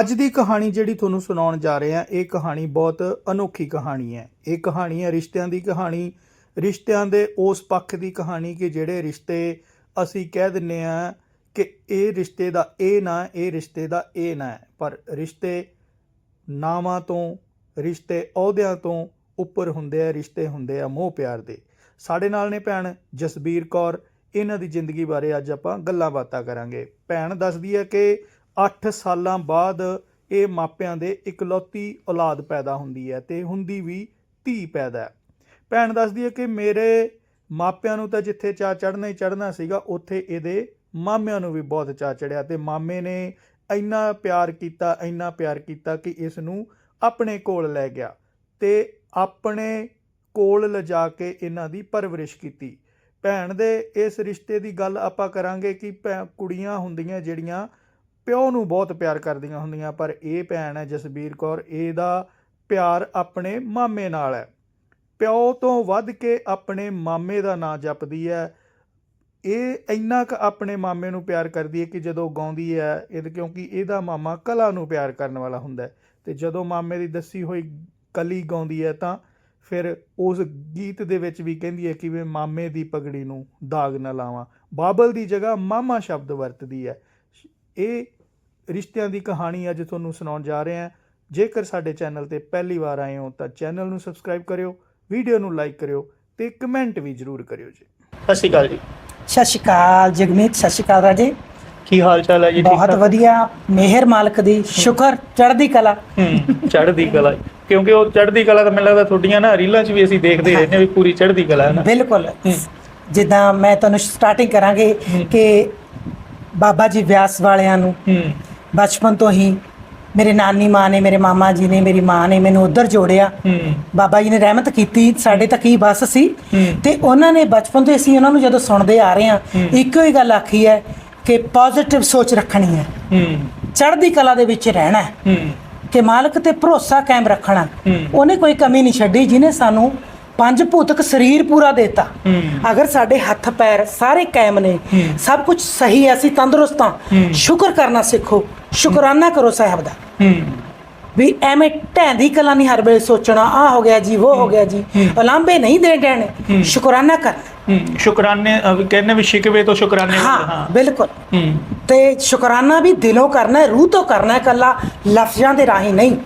ਅੱਜ ਦੀ ਕਹਾਣੀ ਜਿਹੜੀ ਤੁਹਾਨੂੰ ਸੁਣਾਉਣ ਜਾ ਰਹੇ ਹਾਂ, ਇਹ ਕਹਾਣੀ ਬਹੁਤ ਅਨੋਖੀ ਕਹਾਣੀ ਹੈ। ਇਹ ਕਹਾਣੀ ਹੈ ਰਿਸ਼ਤਿਆਂ ਦੀ ਕਹਾਣੀ। ਰਿਸ਼ਤਿਆਂ ਦੇ ਉਸ ਪੱਖ ਦੀ ਕਹਾਣੀ ਕਿ ਜਿਹੜੇ ਰਿਸ਼ਤੇ ਅਸੀਂ ਕਹਿ ਦਿੰਨੇ ਆ ਕਿ ਇਹ ਰਿਸ਼ਤੇ ਦਾ ਇਹ ਨਾ ਇਹ ਰਿਸ਼ਤੇ ਦਾ ਇਹ ਨਾ ਪਰ ਰਿਸ਼ਤੇ ਨਾਵਾਂ ਤੋਂ, ਰਿਸ਼ਤੇ ਅਹੁਦਿਆਂ ਤੋਂ ਉੱਪਰ ਹੁੰਦੇ ਆ, ਰਿਸ਼ਤੇ ਹੁੰਦੇ ਆ ਮੋਹ ਪਿਆਰ ਦੇ। ਸਾਡੇ ਨਾਲ ਨੇ ਭੈਣ ਜਸਬੀਰ ਕੌਰ। ਇਹਨਾਂ ਦੀ ਜ਼ਿੰਦਗੀ ਬਾਰੇ ਅੱਜ ਆਪਾਂ ਗੱਲਾਂ ਬਾਤਾਂ ਕਰਾਂਗੇ। ਭੈਣ ਦੱਸਦੀ ਹੈ ਕਿ 8 ਸਾਲਾਂ ਬਾਅਦ ਇਹ ਮਾਪਿਆਂ ਦੇ ਇਕਲੌਤੀ ਔਲਾਦ ਪੈਦਾ ਹੁੰਦੀ ਹੈ ਤੇ ਹੁੰਦੀ ਵੀ ਧੀ ਪੈਦਾ ਹੈ। ਭੈਣ ਦੱਸਦੀ ਹੈ ਕਿ ਮੇਰੇ ਮਾਪਿਆਂ ਨੂੰ ਤਾਂ ਜਿੱਥੇ ਚਾ ਚੜਨਾ ਹੀ ਚੜਨਾ ਸੀਗਾ, ਉੱਥੇ ਇਹਦੇ ਮਾਮਿਆਂ ਨੂੰ ਵੀ ਬਹੁਤ ਚਾ ਚੜਿਆ ਤੇ ਮਾਮੇ ਨੇ ਇੰਨਾ ਪਿਆਰ ਕੀਤਾ, ਇੰਨਾ ਪਿਆਰ ਕੀਤਾ ਕਿ ਇਸ ਨੂੰ ਆਪਣੇ ਕੋਲ ਲੈ ਗਿਆ ਤੇ ਆਪਣੇ ਕੋਲ ਲਿਜਾ ਕੇ ਇਹਨਾਂ ਦੀ ਪਰਵਰਿਸ਼ ਕੀਤੀ। ਭੈਣ ਦੇ ਇਸ ਰਿਸ਼ਤੇ ਦੀ ਗੱਲ ਆਪਾਂ ਕਰਾਂਗੇ ਕਿ ਭੈ- ਕੁੜੀਆਂ ਹੁੰਦੀਆਂ ਜਿਹੜੀਆਂ ਪਿਓ ਨੂੰ ਬਹੁਤ ਪਿਆਰ ਕਰਦੀਆਂ ਹੁੰਦੀਆਂ, ਪਰ ਇਹ ਭੈਣ ਹੈ ਜਸਬੀਰ ਕੌਰ, ਇਹਦਾ ਪਿਆਰ ਆਪਣੇ ਮਾਮੇ ਨਾਲ ਹੈ। ਪਿਓ ਤੋਂ ਵੱਧ ਕੇ ਆਪਣੇ ਮਾਮੇ ਦਾ ਨਾਂ ਜਪਦੀ ਹੈ। ਇਹ ਇੰਨਾ ਕੁ ਆਪਣੇ ਮਾਮੇ ਨੂੰ ਪਿਆਰ ਕਰਦੀ ਹੈ ਕਿ ਜਦੋਂ ਗਾਉਂਦੀ ਹੈ, ਇਹ ਕਿਉਂਕਿ ਇਹਦਾ ਮਾਮਾ ਕਲਾ ਨੂੰ ਪਿਆਰ ਕਰਨ ਵਾਲਾ ਹੁੰਦਾ ਹੈ। ਤੇ ਜਦੋਂ ਮਾਮੇ ਦੀ ਦੱਸੀ ਹੋਈ ਕਲੀ ਗਾਉਂਦੀ ਹੈ, ਤਾਂ ਫਿਰ ਉਸ ਗੀਤ ਦੇ ਵਿੱਚ ਵੀ ਕਹਿੰਦੀ ਹੈ ਕਿ ਮੈਂ ਮਾਮੇ ਦੀ ਪਗੜੀ ਨੂੰ ਦਾਗ ਨਾ ਲਾਵਾਂ। ਬਾਬਲ ਦੀ ਜਗ੍ਹਾ ਮਾਮਾ ਸ਼ਬਦ ਵਰਤਦੀ ਹੈ। ਇਹ ਰਿਸ਼ਤਿਆਂ ਦੀ ਕਹਾਣੀ ਅੱਜ ਤੁਹਾਨੂੰ ਸੁਣਾਉਣ ਜਾ ਰਹੇ ਹਾਂ। ਜੇਕਰ ਸਾਡੇ ਚੈਨਲ ਤੇ ਪਹਿਲੀ ਵਾਰ ਆਏ ਹੋ ਤਾਂ ਚੈਨਲ ਨੂੰ ਸਬਸਕ੍ਰਾਈਬ ਕਰਿਓ ਵੀਡੀਓ ਨੂੰ ਲਾਈਕ ਕਰਿਓ ਤੇ ਕਮੈਂਟ ਵੀ ਜ਼ਰੂਰ ਕਰਿਓ ਜੀ। ਸਤਿ ਸ਼੍ਰੀ ਅਕਾਲ ਜੀ। ਸਤਿ ਸ਼੍ਰੀ ਅਕਾਲ ਜਗਮੀਤ ਸਤਿ ਸ਼੍ਰੀ ਅਕਾਲ ਰਾਜੇ। ਕੀ ਹਾਲ ਚਾਲ ਹੈ ਜੀ? ਬਹੁਤ ਵਧੀਆ ਮਿਹਰ ਮਾਲਕ ਦੀ ਸ਼ੁਕਰ ਚੜ੍ਹਦੀ ਕਲਾ। ਹੂੰ ਚੜ੍ਹਦੀ ਕਲਾ। ਕਿਉਂਕਿ ਉਹ ਚੜ੍ਹਦੀ ਕਲਾ ਤਾਂ ਮੈਨੂੰ ਲੱਗਦਾ ਤੁਹਾਡੀਆਂ ਨਾ ਰੀਲਾਂ 'ਚ ਵੀ ਅਸੀਂ ਦੇਖਦੇ ਰਹਿੰਦੇ ਹਾਂ ਵੀ ਪੂਰੀ ਚੜ੍ਹਦੀ ਕਲਾ ਹੈ ਨਾ। ਬਿਲਕੁਲ। ਜਿੱਦਾਂ ਮੈਂ ਤੁਹਾਨੂੰ ਸਟਾਰਟਿੰਗ ਕਰਾਂਗੇ ਕਿ ਬਾਬਾ ਜੀ ਵਿਆਸ ਵਾਲਿਆਂ ਨੂੰ ਹੂੰ। ਬਚਪਨ ਤੋਂ ਹੀ ਮੇਰੇ ਨਾਨੀ ਮਾਂ ਨੇ ਮੇਰੇ ਮਾਮਾ ਜੀ ਨੇ ਮੇਰੀ ਮਾਂ ਨੇ ਮੈਨੂੰ ਉਧਰ ਜੋੜਿਆ। ਬਾਬਾ ਜੀ ਨੇ ਰਹਿਮਤ ਕੀਤੀ ਸਾਡੇ ਤੱਕ ਹੀ ਬਸ ਸੀ। ਤੇ ਉਹਨਾਂ ਨੇ ਬਚਪਨ ਤੋਂ ਅਸੀਂ ਉਹਨਾਂ ਨੂੰ ਜਦੋਂ ਸੁਣਦੇ ਆ ਰਹੇ ਹਾਂ ਇੱਕੋ ਹੀ ਗੱਲ ਆਖੀ ਹੈ ਕਿ ਪੋਜ਼ਿਟਿਵ ਸੋਚ ਰੱਖਣੀ ਹੈ। ਚੜ੍ਹਦੀ ਕਲਾ ਦੇ ਵਿੱਚ ਰਹਿਣਾ ਹੈ। ਕਿ ਮਾਲਕ ਤੇ ਭਰੋਸਾ ਕਾਇਮ ਰੱਖਣਾ। ਉਹਨੇ ਕੋਈ ਕਮੀ ਨਹੀਂ ਛੱਡੀ ਜਿਹਨੇ ਸਾਨੂੰ ਪੰਜ ਭੂਤਕ ਸਰੀਰ ਪੂਰਾ ਦਿੱਤਾ। ਅਗਰ ਸਾਡੇ ਹੱਥ ਪੈਰ ਸਾਰੇ ਕਾਇਮ ਨੇ ਸਭ ਕੁਝ ਸਹੀ ਹੈ ਅਸੀਂ ਤੰਦਰੁਸਤ ਹਾਂ। ਸ਼ੁਕਰ ਕਰਨਾ ਸਿੱਖੋ ਸ਼ੁਕਰਾਨਾ ਕਰੋ ਸਾਹਿਬ ਦਾ। ਵੀ ਐਵੇਂ ਢੈਂਦੀ ਕਲਾ ਨਹੀਂ ਹਰ ਵੇਲੇ ਸੋਚਣਾ ਆ ਹੋ ਗਿਆ ਜੀ ਉਹ ਹੋ ਗਿਆ ਜੀ ਉਲਾਂਭੇ ਨਹੀਂ ਦੇ ਦੇਣੇ ਸ਼ੁਕਰਾਨਾ ਕਰਨਾ। ਹੂੰ। ਸ਼ੁਕਰਾਨੇ ਕਹਿੰਦੇ ਵੀ ਸ਼ਿਕਵੇ ਤੋਂ ਸ਼ੁਕਰਾਨੇ ਹਾਂ ਬਿਲਕੁਲ। ਤੇ ਸ਼ੁਕਰਾਨਾ ਵੀ ਦਿਲੋਂ ਕਰਨਾ ਹੈ ਰੂਹ ਤੋਂ ਕਰਨਾ ਹੈ ਕੱਲਾ ਲਫ਼ਜ਼ਾਂ ਦੇ ਰਾਹੀਂ ਨਹੀਂ।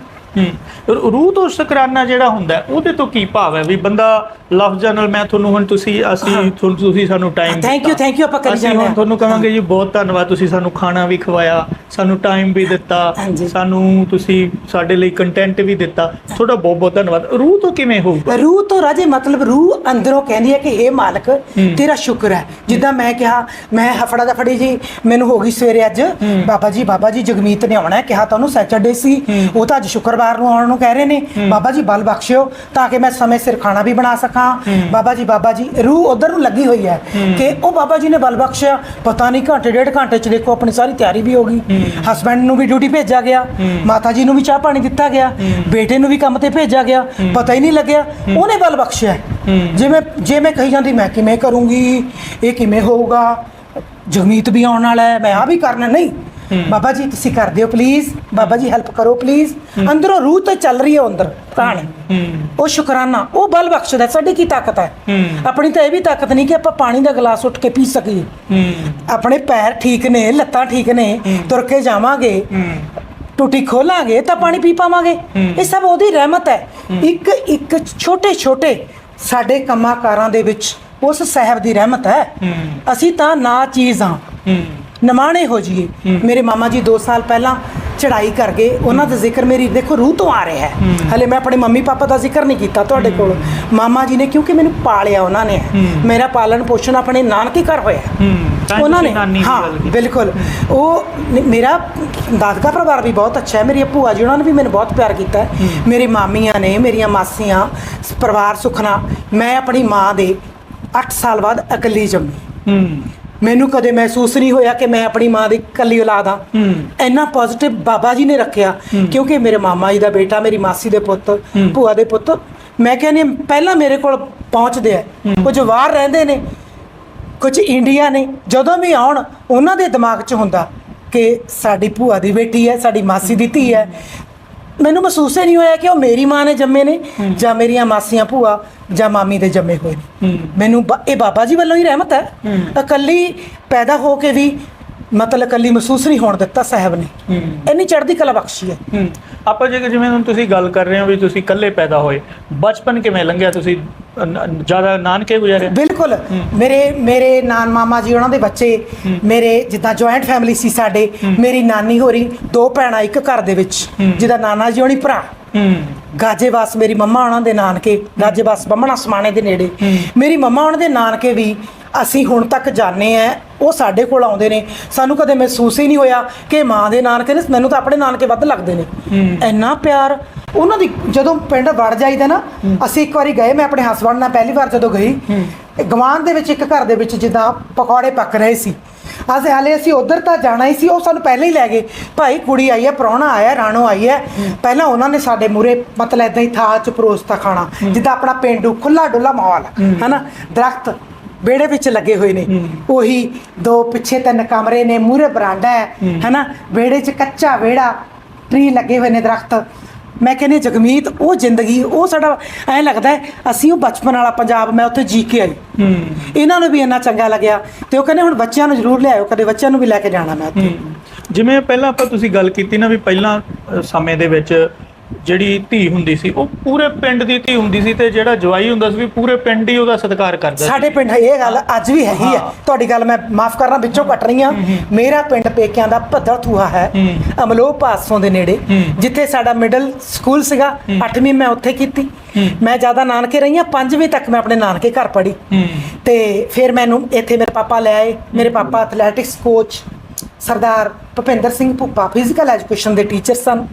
ਰੂਹ ਤੋਂ ਸ਼ੁਕਰਾਨਾ ਜਿਹੜਾ ਹੁੰਦਾ ਉਹਦੇ ਤੋਂ ਕੀ ਭਾਵ ਹੈ? ਵੀ ਬੰਦਾ ਲਫ਼ਜ਼ਾਂ ਨਾਲ ਮੈਂ ਤੁਹਾਨੂੰ ਹੁਣ ਤੁਸੀਂ ਅਸੀਂ ਤੁਹਾਨੂੰ ਤੁਸੀਂ ਸਾਨੂੰ time Thank you, thank you, ਆਪਾਂ ਕਰੀ ਅਸੀਂ ਜਾਂਦੇ ਹਾਂ। ਤੁਹਾਨੂੰ ਕਹਾਂਗੇ ਜੀ ਬਹੁਤ ਧੰਨਵਾਦ ਤੁਸੀਂ ਸਾਨੂੰ ਖਾਣਾ ਵੀ ਖਵਾਇਆ ਸਾਨੂੰ ਟਾਈਮ ਵੀ ਦਿੱਤਾ। ਸਾਨੂੰ ਤੁਸੀਂ ਸਾਡੇ ਲਈ ਕੰਟੈਂਟ ਵੀ ਦਿੱਤਾ। ਤੁਹਾਡਾ ਬਹੁਤ ਬਹੁਤ ਧੰਨਵਾਦ। ਰੂਹ ਤੋਂ ਕਿਵੇਂ ਹੋਊਗਾ? ਰੂਹ ਤੋਂ ਰਾਜੇ ਮਤਲਬ ਰੂਹ ਅੰਦਰੋਂ ਕਹਿੰਦੀ ਹੈ ਕਿ ਇਹ ਮਾਲਕ ਤੇਰਾ ਸ਼ੁਕਰ ਹੈ। ਜਿੱਦਾਂ ਮੈਂ ਕਿਹਾ ਮੈਂ ਹਫੜਾ ਦਫੜੀ ਜੀ ਮੈਨੂੰ ਹੋ ਗਈ ਸਵੇਰੇ ਅੱਜ। ਬਾਬਾ ਜੀ ਬਾਬਾ ਜੀ ਜਗਮੀਤ ਨੇ ਆਉਣਾ ਹੈ ਕਿਹਾ ਤਾਂ ਉਹਨੂੰ ਸੈਚਰਡੇ ਸੀ ਉਹ ਤਾਂ ਅੱਜ ਸ਼ੁੱਕਰਵਾਰ ਨੂੰ ਆਉਣ ਨੂੰ ਕਹਿ ਰਹੇ ਨੇ ਬਾਬਾ ਜੀ ਬਲ ਬਖਸ਼ਿਓ ਤਾਂ ਕਿ ਮੈਂ ਸਮੇਂ ਸਿਰ ਖਾਣਾ ਵੀ ਬਣਾ ਸਕਾਂ। ਬਾਬਾ ਜੀ ਬਾਬਾ ਜੀ ਰੂਹ ਉਧਰ ਨੂੰ ਲੱਗੀ ਹੋਈ ਹੈ ਕਿ ਉਹ ਬਾਬਾ ਜੀ ਨੇ ਬਲ ਬਖਸ਼ਿਆ। ਪਤਾ ਨਹੀਂ ਘੰਟੇ ਡੇਢ ਘੰਟੇ ਚ ਦੇਖੋ ਆਪਣੀ ਸਾਰੀ ਤਿਆਰੀ ਵੀ ਹੋ ਗਈ। ਹਸਬੰਡ ਨੂੰ ਵੀ ਡਿਊਟੀ ਭੇਜਿਆ ਗਿਆ। ਮਾਤਾ ਜੀ ਨੂੰ ਵੀ ਚਾਹ ਪਾਣੀ ਦਿੱਤਾ ਗਿਆ। ਬੇਟੇ ਨੂੰ ਵੀ ਕੰਮ ਤੇ ਭੇਜਿਆ ਗਿਆ। ਪਤਾ ਹੀ ਨਹੀਂ ਲੱਗਿਆ। ਉਹਨੇ ਬਲ ਬਖਸ਼ਿਆ। ਜਿਵੇਂ ਜੇ ਮੈਂ ਕਹੀ ਜਾਂਦੀ ਮੈਂ ਕਿਵੇਂ ਕਰੂੰਗੀ? ਇਹ ਕਿਵੇਂ ਹੋਊਗਾ? ਜਗਮੀਤ ਵੀ ਆਉਣ ਵਾਲਾ ਹੈ। ਮੈਂ ਆ ਵੀ ਕਰਨਾ ਨਹੀਂ। ਬਾਬਾ ਜੀ ਤੁਸੀਂ ਕਰ ਦਿਓ ਪਲੀਜ਼ ਬਾਬਾ ਜੀ ਹੈਲਪ ਕਰੋ ਪਲੀਜ਼ ਅੰਦਰੋਂ ਰੂਹ ਤੇ ਚੱਲ ਰਹੀ ਹੈ ਅੰਦਰ ਕਹਾਣੀ ਉਹ ਸ਼ੁਕਰਾਨਾ ਉਹ ਬਲ ਬਖਸ਼ਦਾ ਸਾਡੀ ਕੀ ਤਾਕਤ ਹੈ। ਆਪਣੀ ਤਾਂ ਇਹ ਵੀ ਤਾਕਤ ਨਹੀਂ ਕਿ ਆਪਾਂ ਪਾਣੀ ਦਾ ਗਲਾਸ ਉੱਠ ਕੇ ਪੀ ਸਕੀਏ। ਆਪਣੇ ਪੈਰ ਠੀਕ ਨੇ ਲੱਤਾਂ ਠੀਕ ਨੇ ਤੁਰ ਕੇ ਜਾਵਾਂਗੇ ਟੂਟੀ ਖੋਲਾਂਗੇ ਤਾਂ ਪਾਣੀ ਪੀ ਪਾਵਾਂਗੇ। ਇਹ ਸਭ ਉਹਦੀ ਰਹਿਮਤ ਹੈ। ਇੱਕ ਇੱਕ ਛੋਟੇ ਛੋਟੇ ਸਾਡੇ ਕੰਮਾਂ ਕਾਰਾਂ ਦੇ ਵਿੱਚ ਉਸ ਸਾਹਿਬ ਦੀ ਰਹਿਮਤ ਹੈ। ਅਸੀਂ ਤਾਂ ਨਾ ਚੀਜ਼ ਹੂੰ। ਨਮਾਣੇ ਹੋ ਜਾਈਏ। ਮੇਰੇ ਮਾਮਾ ਜੀ 2 ਸਾਲ ਪਹਿਲਾਂ ਚੜ੍ਹਾਈ ਕਰ ਗਏ। ਉਹਨਾਂ ਦਾ ਜ਼ਿਕਰ ਮੇਰੀ ਦੇਖੋ ਰੂਹ ਤੋਂ ਆ ਰਿਹਾ ਹੈ। ਹਲੇ ਮੈਂ ਆਪਣੇ ਮੰਮੀ ਪਾਪਾ ਦਾ ਜ਼ਿਕਰ ਨਹੀਂ ਕੀਤਾ ਤੁਹਾਡੇ ਕੋਲ। ਮਾਮਾ ਜੀ ਨੇ ਕਿਉਂਕਿ ਮੈਨੂੰ ਪਾਲਿਆ ਉਹਨਾਂ ਨੇ। ਮੇਰਾ ਪਾਲਣ ਪੋਸ਼ਣ ਆਪਣੇ ਨਾਨਕੇ ਘਰ ਹੋਇਆ। ਉਹਨਾਂ ਨੇ ਹਾਂ। ਬਿਲਕੁਲ। ਉਹ ਮੇਰਾ ਦਾਦਕਾ ਪਰਿਵਾਰ ਵੀ ਬਹੁਤ ਅੱਛਾ ਹੈ। ਮੇਰੀ ਭੂਆ ਜੀ ਉਹਨਾਂ ਨੇ ਵੀ ਮੈਨੂੰ ਬਹੁਤ ਪਿਆਰ ਕੀਤਾ ਮੇਰੀ ਮਾਮੀਆਂ ਨੇ ਮੇਰੀਆਂ ਮਾਸੀਆਂ ਪਰਿਵਾਰ ਸੁਖਨਾ ਮੈਂ ਆਪਣੀ ਮਾਂ ਦੇ 8 ਸਾਲ ਬਾਅਦ ਇਕੱਲੀ ਜੰਮੀ। ਹੂੰ। ਮੈਨੂੰ ਕਦੇ ਮਹਿਸੂਸ ਨਹੀਂ ਹੋਇਆ ਕਿ ਮੈਂ ਆਪਣੀ ਮਾਂ ਦੀ ਇਕੱਲੀ ਔਲਾਦ ਹੂੰ। ਇੰਨਾ ਪੋਜ਼ਿਟਿਵ ਬਾਬਾ ਜੀ ਨੇ ਰੱਖਿਆ ਕਿਉਂਕਿ ਮੇਰੇ ਮਾਮਾ ਜੀ ਦਾ ਬੇਟਾ ਮੇਰੀ ਮਾਸੀ ਦੇ ਪੁੱਤ ਭੂਆ ਦੇ ਪੁੱਤ ਮੈਂ ਕਹਿੰਦੀ ਪਹਿਲਾਂ ਮੇਰੇ ਕੋਲ ਪਹੁੰਚਦੇ ਆ। ਕੁਝ ਬਾਹਰ ਰਹਿੰਦੇ ਨੇ ਕੁਝ ਇੰਡੀਆ ਨੇ ਜਦੋਂ ਵੀ ਆਉਣ ਉਹਨਾਂ ਦੇ ਦਿਮਾਗ 'ਚ ਹੁੰਦਾ ਕਿ ਸਾਡੀ ਭੂਆ ਦੀ ਬੇਟੀ ਹੈ ਸਾਡੀ ਮਾਸੀ ਦੀ ਧੀ ਹੈ। ਮੈਨੂੰ ਮਹਿਸੂਸ ਹੀ ਨਹੀਂ ਹੋਇਆ ਕਿ ਉਹ ਮੇਰੀ ਮਾਂ ਨੇ ਜੰਮੇ ਨੇ ਜਾਂ ਮੇਰੀਆਂ ਮਾਸੀਆਂ ਭੂਆ ਜਾਂ ਮਾਮੀ ਦੇ ਜੰਮੇ ਹੋਏ ਨੇ। ਮੈਨੂੰ ਬ- ਇਹ ਬਾਬਾ ਜੀ ਵੱਲੋਂ ਹੀ ਰਹਿਮਤ ਹੈ। ਇਕੱਲੀ ਪੈਦਾ ਹੋ ਕੇ ਵੀ ਮਤਲਬ ਇਕੱਲੀ ਮਹਿਸੂਸ ਨਹੀਂ ਹੋਣ ਦਿੱਤਾ ਸਾਹਿਬ ਨੇ। ਇੰਨੀ ਚੜ੍ਹਦੀ ਕਲਾ ਬਖਸ਼ੀ ਹੈ। ਹੂੰ। ਆਪਾਂ ਜੇ ਜਿਵੇਂ ਹੁਣ ਤੁਸੀਂ ਗੱਲ ਕਰ ਰਹੇ ਹੋ ਵੀ ਤੁਸੀਂ ਇਕੱਲੇ ਪੈਦਾ ਹੋਏ ਬਚਪਨ ਕਿਵੇਂ ਲੰਘਿਆ ਤੁਸੀਂ? ਜ਼ਿਆਦਾ ਨਾਨਕੇ ਗੁਜ਼ਾਰੇ? ਬਿਲਕੁਲ। ਮੇਰੇ ਮੇਰੇ ਨਾਨ ਮਾਮਾ ਜੀ ਉਹਨਾਂ ਦੇ ਬੱਚੇ ਮੇਰੇ ਜਿੱਦਾਂ ਜੁਆਇੰਟ ਫੈਮਿਲੀ ਸੀ ਸਾਡੇ ਮੇਰੀ ਨਾਨੀ ਹੋਰੀ ਦੋ ਭੈਣਾਂ ਇੱਕ ਘਰ ਦੇ ਵਿੱਚ ਜਿਹਦਾ ਨਾਨਾ ਜੀ ਹੋਣੀ ਭਰਾ। ਗਾਜੇਵਾਸ ਮੇਰੀ ਮੰਮਾ ਉਹਨਾਂ ਦੇ ਨਾਨਕੇ ਗਾਜੇਵਾਸ ਬੰਮਣਾ ਸਮਾਣੇ ਦੇ ਨੇੜੇ। ਮੇਰੀ ਮੰਮਾ ਉਹਨਾਂ ਦੇ ਨਾਨਕੇ ਵੀ ਅਸੀਂ ਹੁਣ ਤੱਕ ਜਾਣੇ ਆ ਉਹ ਸਾਡੇ ਕੋਲ ਆਉਂਦੇ ਨੇ। ਸਾਨੂੰ ਕਦੇ ਮਹਿਸੂਸ ਹੀ ਨਹੀਂ ਹੋਇਆ ਕਿ ਮਾਂ ਦੇ ਨਾਨਕੇ ਨੇ ਮੈਨੂੰ ਤਾਂ ਆਪਣੇ ਨਾਨਕੇ ਵੱਧ ਲੱਗਦੇ ਨੇ। ਇੰਨਾ ਪਿਆਰ। ਉਹਨਾਂ ਦੀ ਜਦੋਂ ਪਿੰਡ ਵੜ ਜਾਈਦਾ ਨਾ ਅਸੀਂ ਇੱਕ ਵਾਰੀ ਗਏ ਮੈਂ ਆਪਣੇ ਹਸਬੰਡ ਨਾਲ ਪਹਿਲੀ ਵਾਰ ਜਦੋਂ ਗਈ। ਗਵਾਂਢ ਦੇ ਵਿੱਚ ਇੱਕ ਘਰ ਦੇ ਵਿੱਚ ਜਿੱਦਾਂ ਪਕੌੜੇ ਪੱਕ ਰਹੇ ਸੀ। ਅੱਜ ਹਾਲੇ ਅਸੀਂ ਉਧਰ ਤਾਂ ਜਾਣਾ ਹੀ ਸੀ ਉਹ ਸਾਨੂੰ ਪਹਿਲਾਂ ਹੀ ਲੈ ਗਏ। ਭਾਈ ਕੁੜੀ ਆਈ ਹੈ ਪ੍ਰਾਹੁਣਾ ਆਇਆ ਰਾਣੋ ਆਈ ਹੈ। ਪਹਿਲਾਂ ਉਹਨਾਂ ਨੇ ਸਾਡੇ ਮੂਰੇ ਮਤਲਬ ਇਦਾਂ ਹੀ ਥਾਂ ਚ ਪਰੋਸਤਾ ਖਾਣਾ। ਜਿੱਦਾਂ ਆਪਣਾ ਪਿੰਡੂ ਖੁੱਲਾ ਡੁੱਲਾ ਮਾਹੌਲ ਹਨਾ? ਦਰਖਤ ਵਿਹੜੇ ਵਿੱਚ ਲੱਗੇ ਹੋਏ ਨੇ। ਉਹੀ ਦੋ ਪਿੱਛੇ ਤਿੰਨ ਕਮਰੇ ਨੇ ਮੂਰੇ ਬਰਾਂਡਾ ਹੈ ਹਨਾ? ਵਿਹੜੇ 'ਚ ਕੱਚਾ ਵਿਹੜਾ ਟਰੀ ਲੱਗੇ ਹੋਏ ਨੇ ਦਰਖਤ। ਮੈਂ ਕਹਿੰਦੀ ਜਗਮੀਤ ਉਹ ਜ਼ਿੰਦਗੀ ਉਹ ਸਾਡਾ ਐਂ ਲੱਗਦਾ ਅਸੀਂ ਉਹ ਬਚਪਨ ਵਾਲਾ ਪੰਜਾਬ ਮੈਂ ਉੱਥੇ ਜੀ ਕੇ ਆਈ। ਇਹਨਾਂ ਨੂੰ ਵੀ ਇੰਨਾ ਚੰਗਾ ਲੱਗਿਆ ਤੇ ਉਹ ਕਹਿੰਦੇ ਹੁਣ ਬੱਚਿਆਂ ਨੂੰ ਜ਼ਰੂਰ ਲਿਆਇਓ ਕਦੇ ਬੱਚਿਆਂ ਨੂੰ ਵੀ ਲੈ ਕੇ ਜਾਣਾ ਮੈਂ ਉੱਥੇ। ਜਿਵੇਂ ਪਹਿਲਾਂ ਆਪਾਂ ਤੁਸੀਂ ਗੱਲ ਕੀਤੀ ਨਾ ਵੀ ਪਹਿਲਾਂ ਸਮੇਂ ਦੇ ਵਿੱਚ ਜਿਹੜੀ ਧੀ ਹੁੰਦੀ ਸੀ ਉਹ ਪੂਰੇ ਪਿੰਡ ਦੀ ਧੀ ਹੁੰਦੀ ਸੀ ਤੇ ਜਿਹੜਾ ਜਵਾਈ ਹੁੰਦਾ ਸੀ ਵੀ ਪੂਰੇ ਪਿੰਡ ਹੀ ਉਹਦਾ ਸਤਿਕਾਰ ਕਰਦਾ ਸੀ। ਸਾਡੇ ਪਿੰਡ ਇਹ ਗੱਲ ਅੱਜ ਵੀ ਹੈਗੀ ਹੈ ਹਾਂ। ਤੁਹਾਡੀ ਗੱਲ ਮੈਂ ਮਾਫ ਕਰਨਾ ਵਿੱਚੋਂ ਕੱਟ ਰਹੀ ਹਾਂ। ਮੇਰਾ ਪਿੰਡ ਪੇਕਿਆਂ ਦਾ ਭੱਦਰ ਥੂਹਾ ਹੈ। ਅਮਲੋਹ ਪਾਸੋਂ ਦੇ ਨੇੜੇ। ਜਿੱਥੇ ਸਾਡਾ ਮਿਡਲ ਸਕੂਲ ਸੀਗਾ 8ਵੀਂ ਮੈਂ ਉੱਥੇ ਕੀਤੀ। ਮੈਂ ਜ਼ਿਆਦਾ ਨਾਨਕੇ ਰਹੀ ਹਾਂ 5ਵੀਂ ਤੱਕ ਮੈਂ ਆਪਣੇ ਨਾਨਕੇ ਘਰ ਪੜ੍ਹੀ। ਤੇ ਫਿਰ ਮੈਨੂੰ ਇੱਥੇ ਮੇਰੇ ਪਾਪਾ ਲੈ ਆਏ ਮੇਰੇ ਪਾਪਾ athletics coach Sardar Bhupinder Singh Bhuppa physical education ਦੇ ਟੀਚਰ ਸਨ।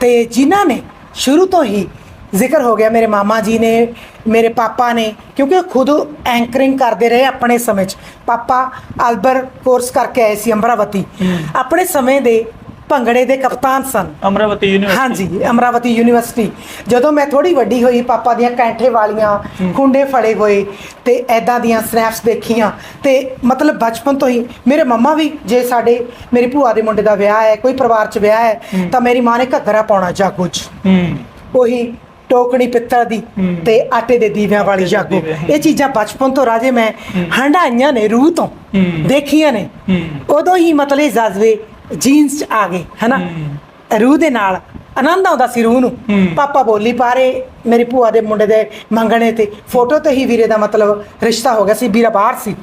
ਤੇ ਜਿਨ੍ਹਾਂ ਨੇ ਸ਼ੁਰੂ ਤੋਂ ਹੀ ਜ਼ਿਕਰ ਹੋ ਗਿਆ ਮੇਰੇ ਮਾਮਾ ਜੀ ਨੇ ਮੇਰੇ ਪਾਪਾ ਨੇ ਕਿਉਂਕਿ ਉਹ ਖੁਦ ਐਂਕਰਿੰਗ ਕਰਦੇ ਰਹੇ ਆਪਣੇ ਸਮੇਂ 'ਚ। ਪਾਪਾ ਅਲਬਰ ਕੋਰਸ ਕਰਕੇ ਆਏ ਸੀ ਅਮਰਾਵਤੀ ਆਪਣੇ ਸਮੇਂ ਦੇ ਭੰਗੜੇ ਦੇ ਕਪਤਾਨ ਸਨ। ਅਮਰਾਵਤੀ ਯੂਨੀਵਰਸਿਟੀ ਹਾਂਜੀ ਅਮਰਾਵਤੀ ਯੂਨੀਵਰਸਿਟੀ ਜਦੋਂ ਮੈਂ ਥੋੜੀ ਵੱਡੀ ਹੋਈ ਪਾਪਾ ਦੀਆਂ ਕੈਂਠੇ ਵਾਲੀਆਂ ਖੁੰਡੇ ਫੜੇ ਹੋਏ ਤੇ ਐਦਾਂ ਦੀਆਂ ਸਨੈਪਸ ਦੇਖੀਆਂ ਤੇ ਮਤਲਬ ਬਚਪਨ ਤੋਂ ਹੀ ਮੇਰੇ ਮੰਮਾ ਵੀ ਜੇ ਸਾਡੇ ਮੇਰੀ ਭੂਆ ਦੇ ਮੁੰਡੇ ਦਾ ਵਿਆਹ ਹੈ ਕੋਈ ਪਰਿਵਾਰ 'ਚ ਵਿਆਹ ਹੈ ਤਾਂ ਮੇਰੀ ਮਾਂ ਨੇ ਘੱਗਰਾ ਪਾਉਣਾ ਜਾਗੋ 'ਚ ਉਹੀ ਟੋਕਣੀ ਪਿੱਤਲ ਦੀ। ਤੇ ਆਟੇ ਦੇ ਦੀਵਿਆਂ ਵਾਲੀ ਜਾਗੋ। ਇਹ ਚੀਜ਼ਾਂ ਬਚਪਨ ਤੋਂ ਰਾਜੇ ਮੈਂ ਹੰਡਾਈਆਂ ਨੇ ਰੂਹ ਤੋਂ। ਦੇਖੀਆਂ ਨੇ। ਉਦੋਂ ਹੀ ਮਤਲਬ ਜਜ਼ਬੇ ਜੀਨਸ 'ਚ ਆ ਗਏ ਹਨਾ? ਰੂਹ ਦੇ ਨਾਲ ਆਨੰਦ ਆਉਂਦਾ ਸੀ ਰੂਹ ਨੂੰ। ਪਾਪਾ ਬੋਲੀ ਪਾਰੇ ਮੇਰੀ ਭੂਆ ਦੇ ਮੁੰਡੇ ਦੇ ਮੰਗਣੇ ਤੇ ਫੋਟੋ ਤੇ ਹੀ ਵੀਰੇ ਦਾ ਮਤਲਬ ਰਿਸ਼ਤਾ ਹੋ ਗਿਆ ਸੀ ਵੀਰਾ ਬਾਹਰ ਸੀ।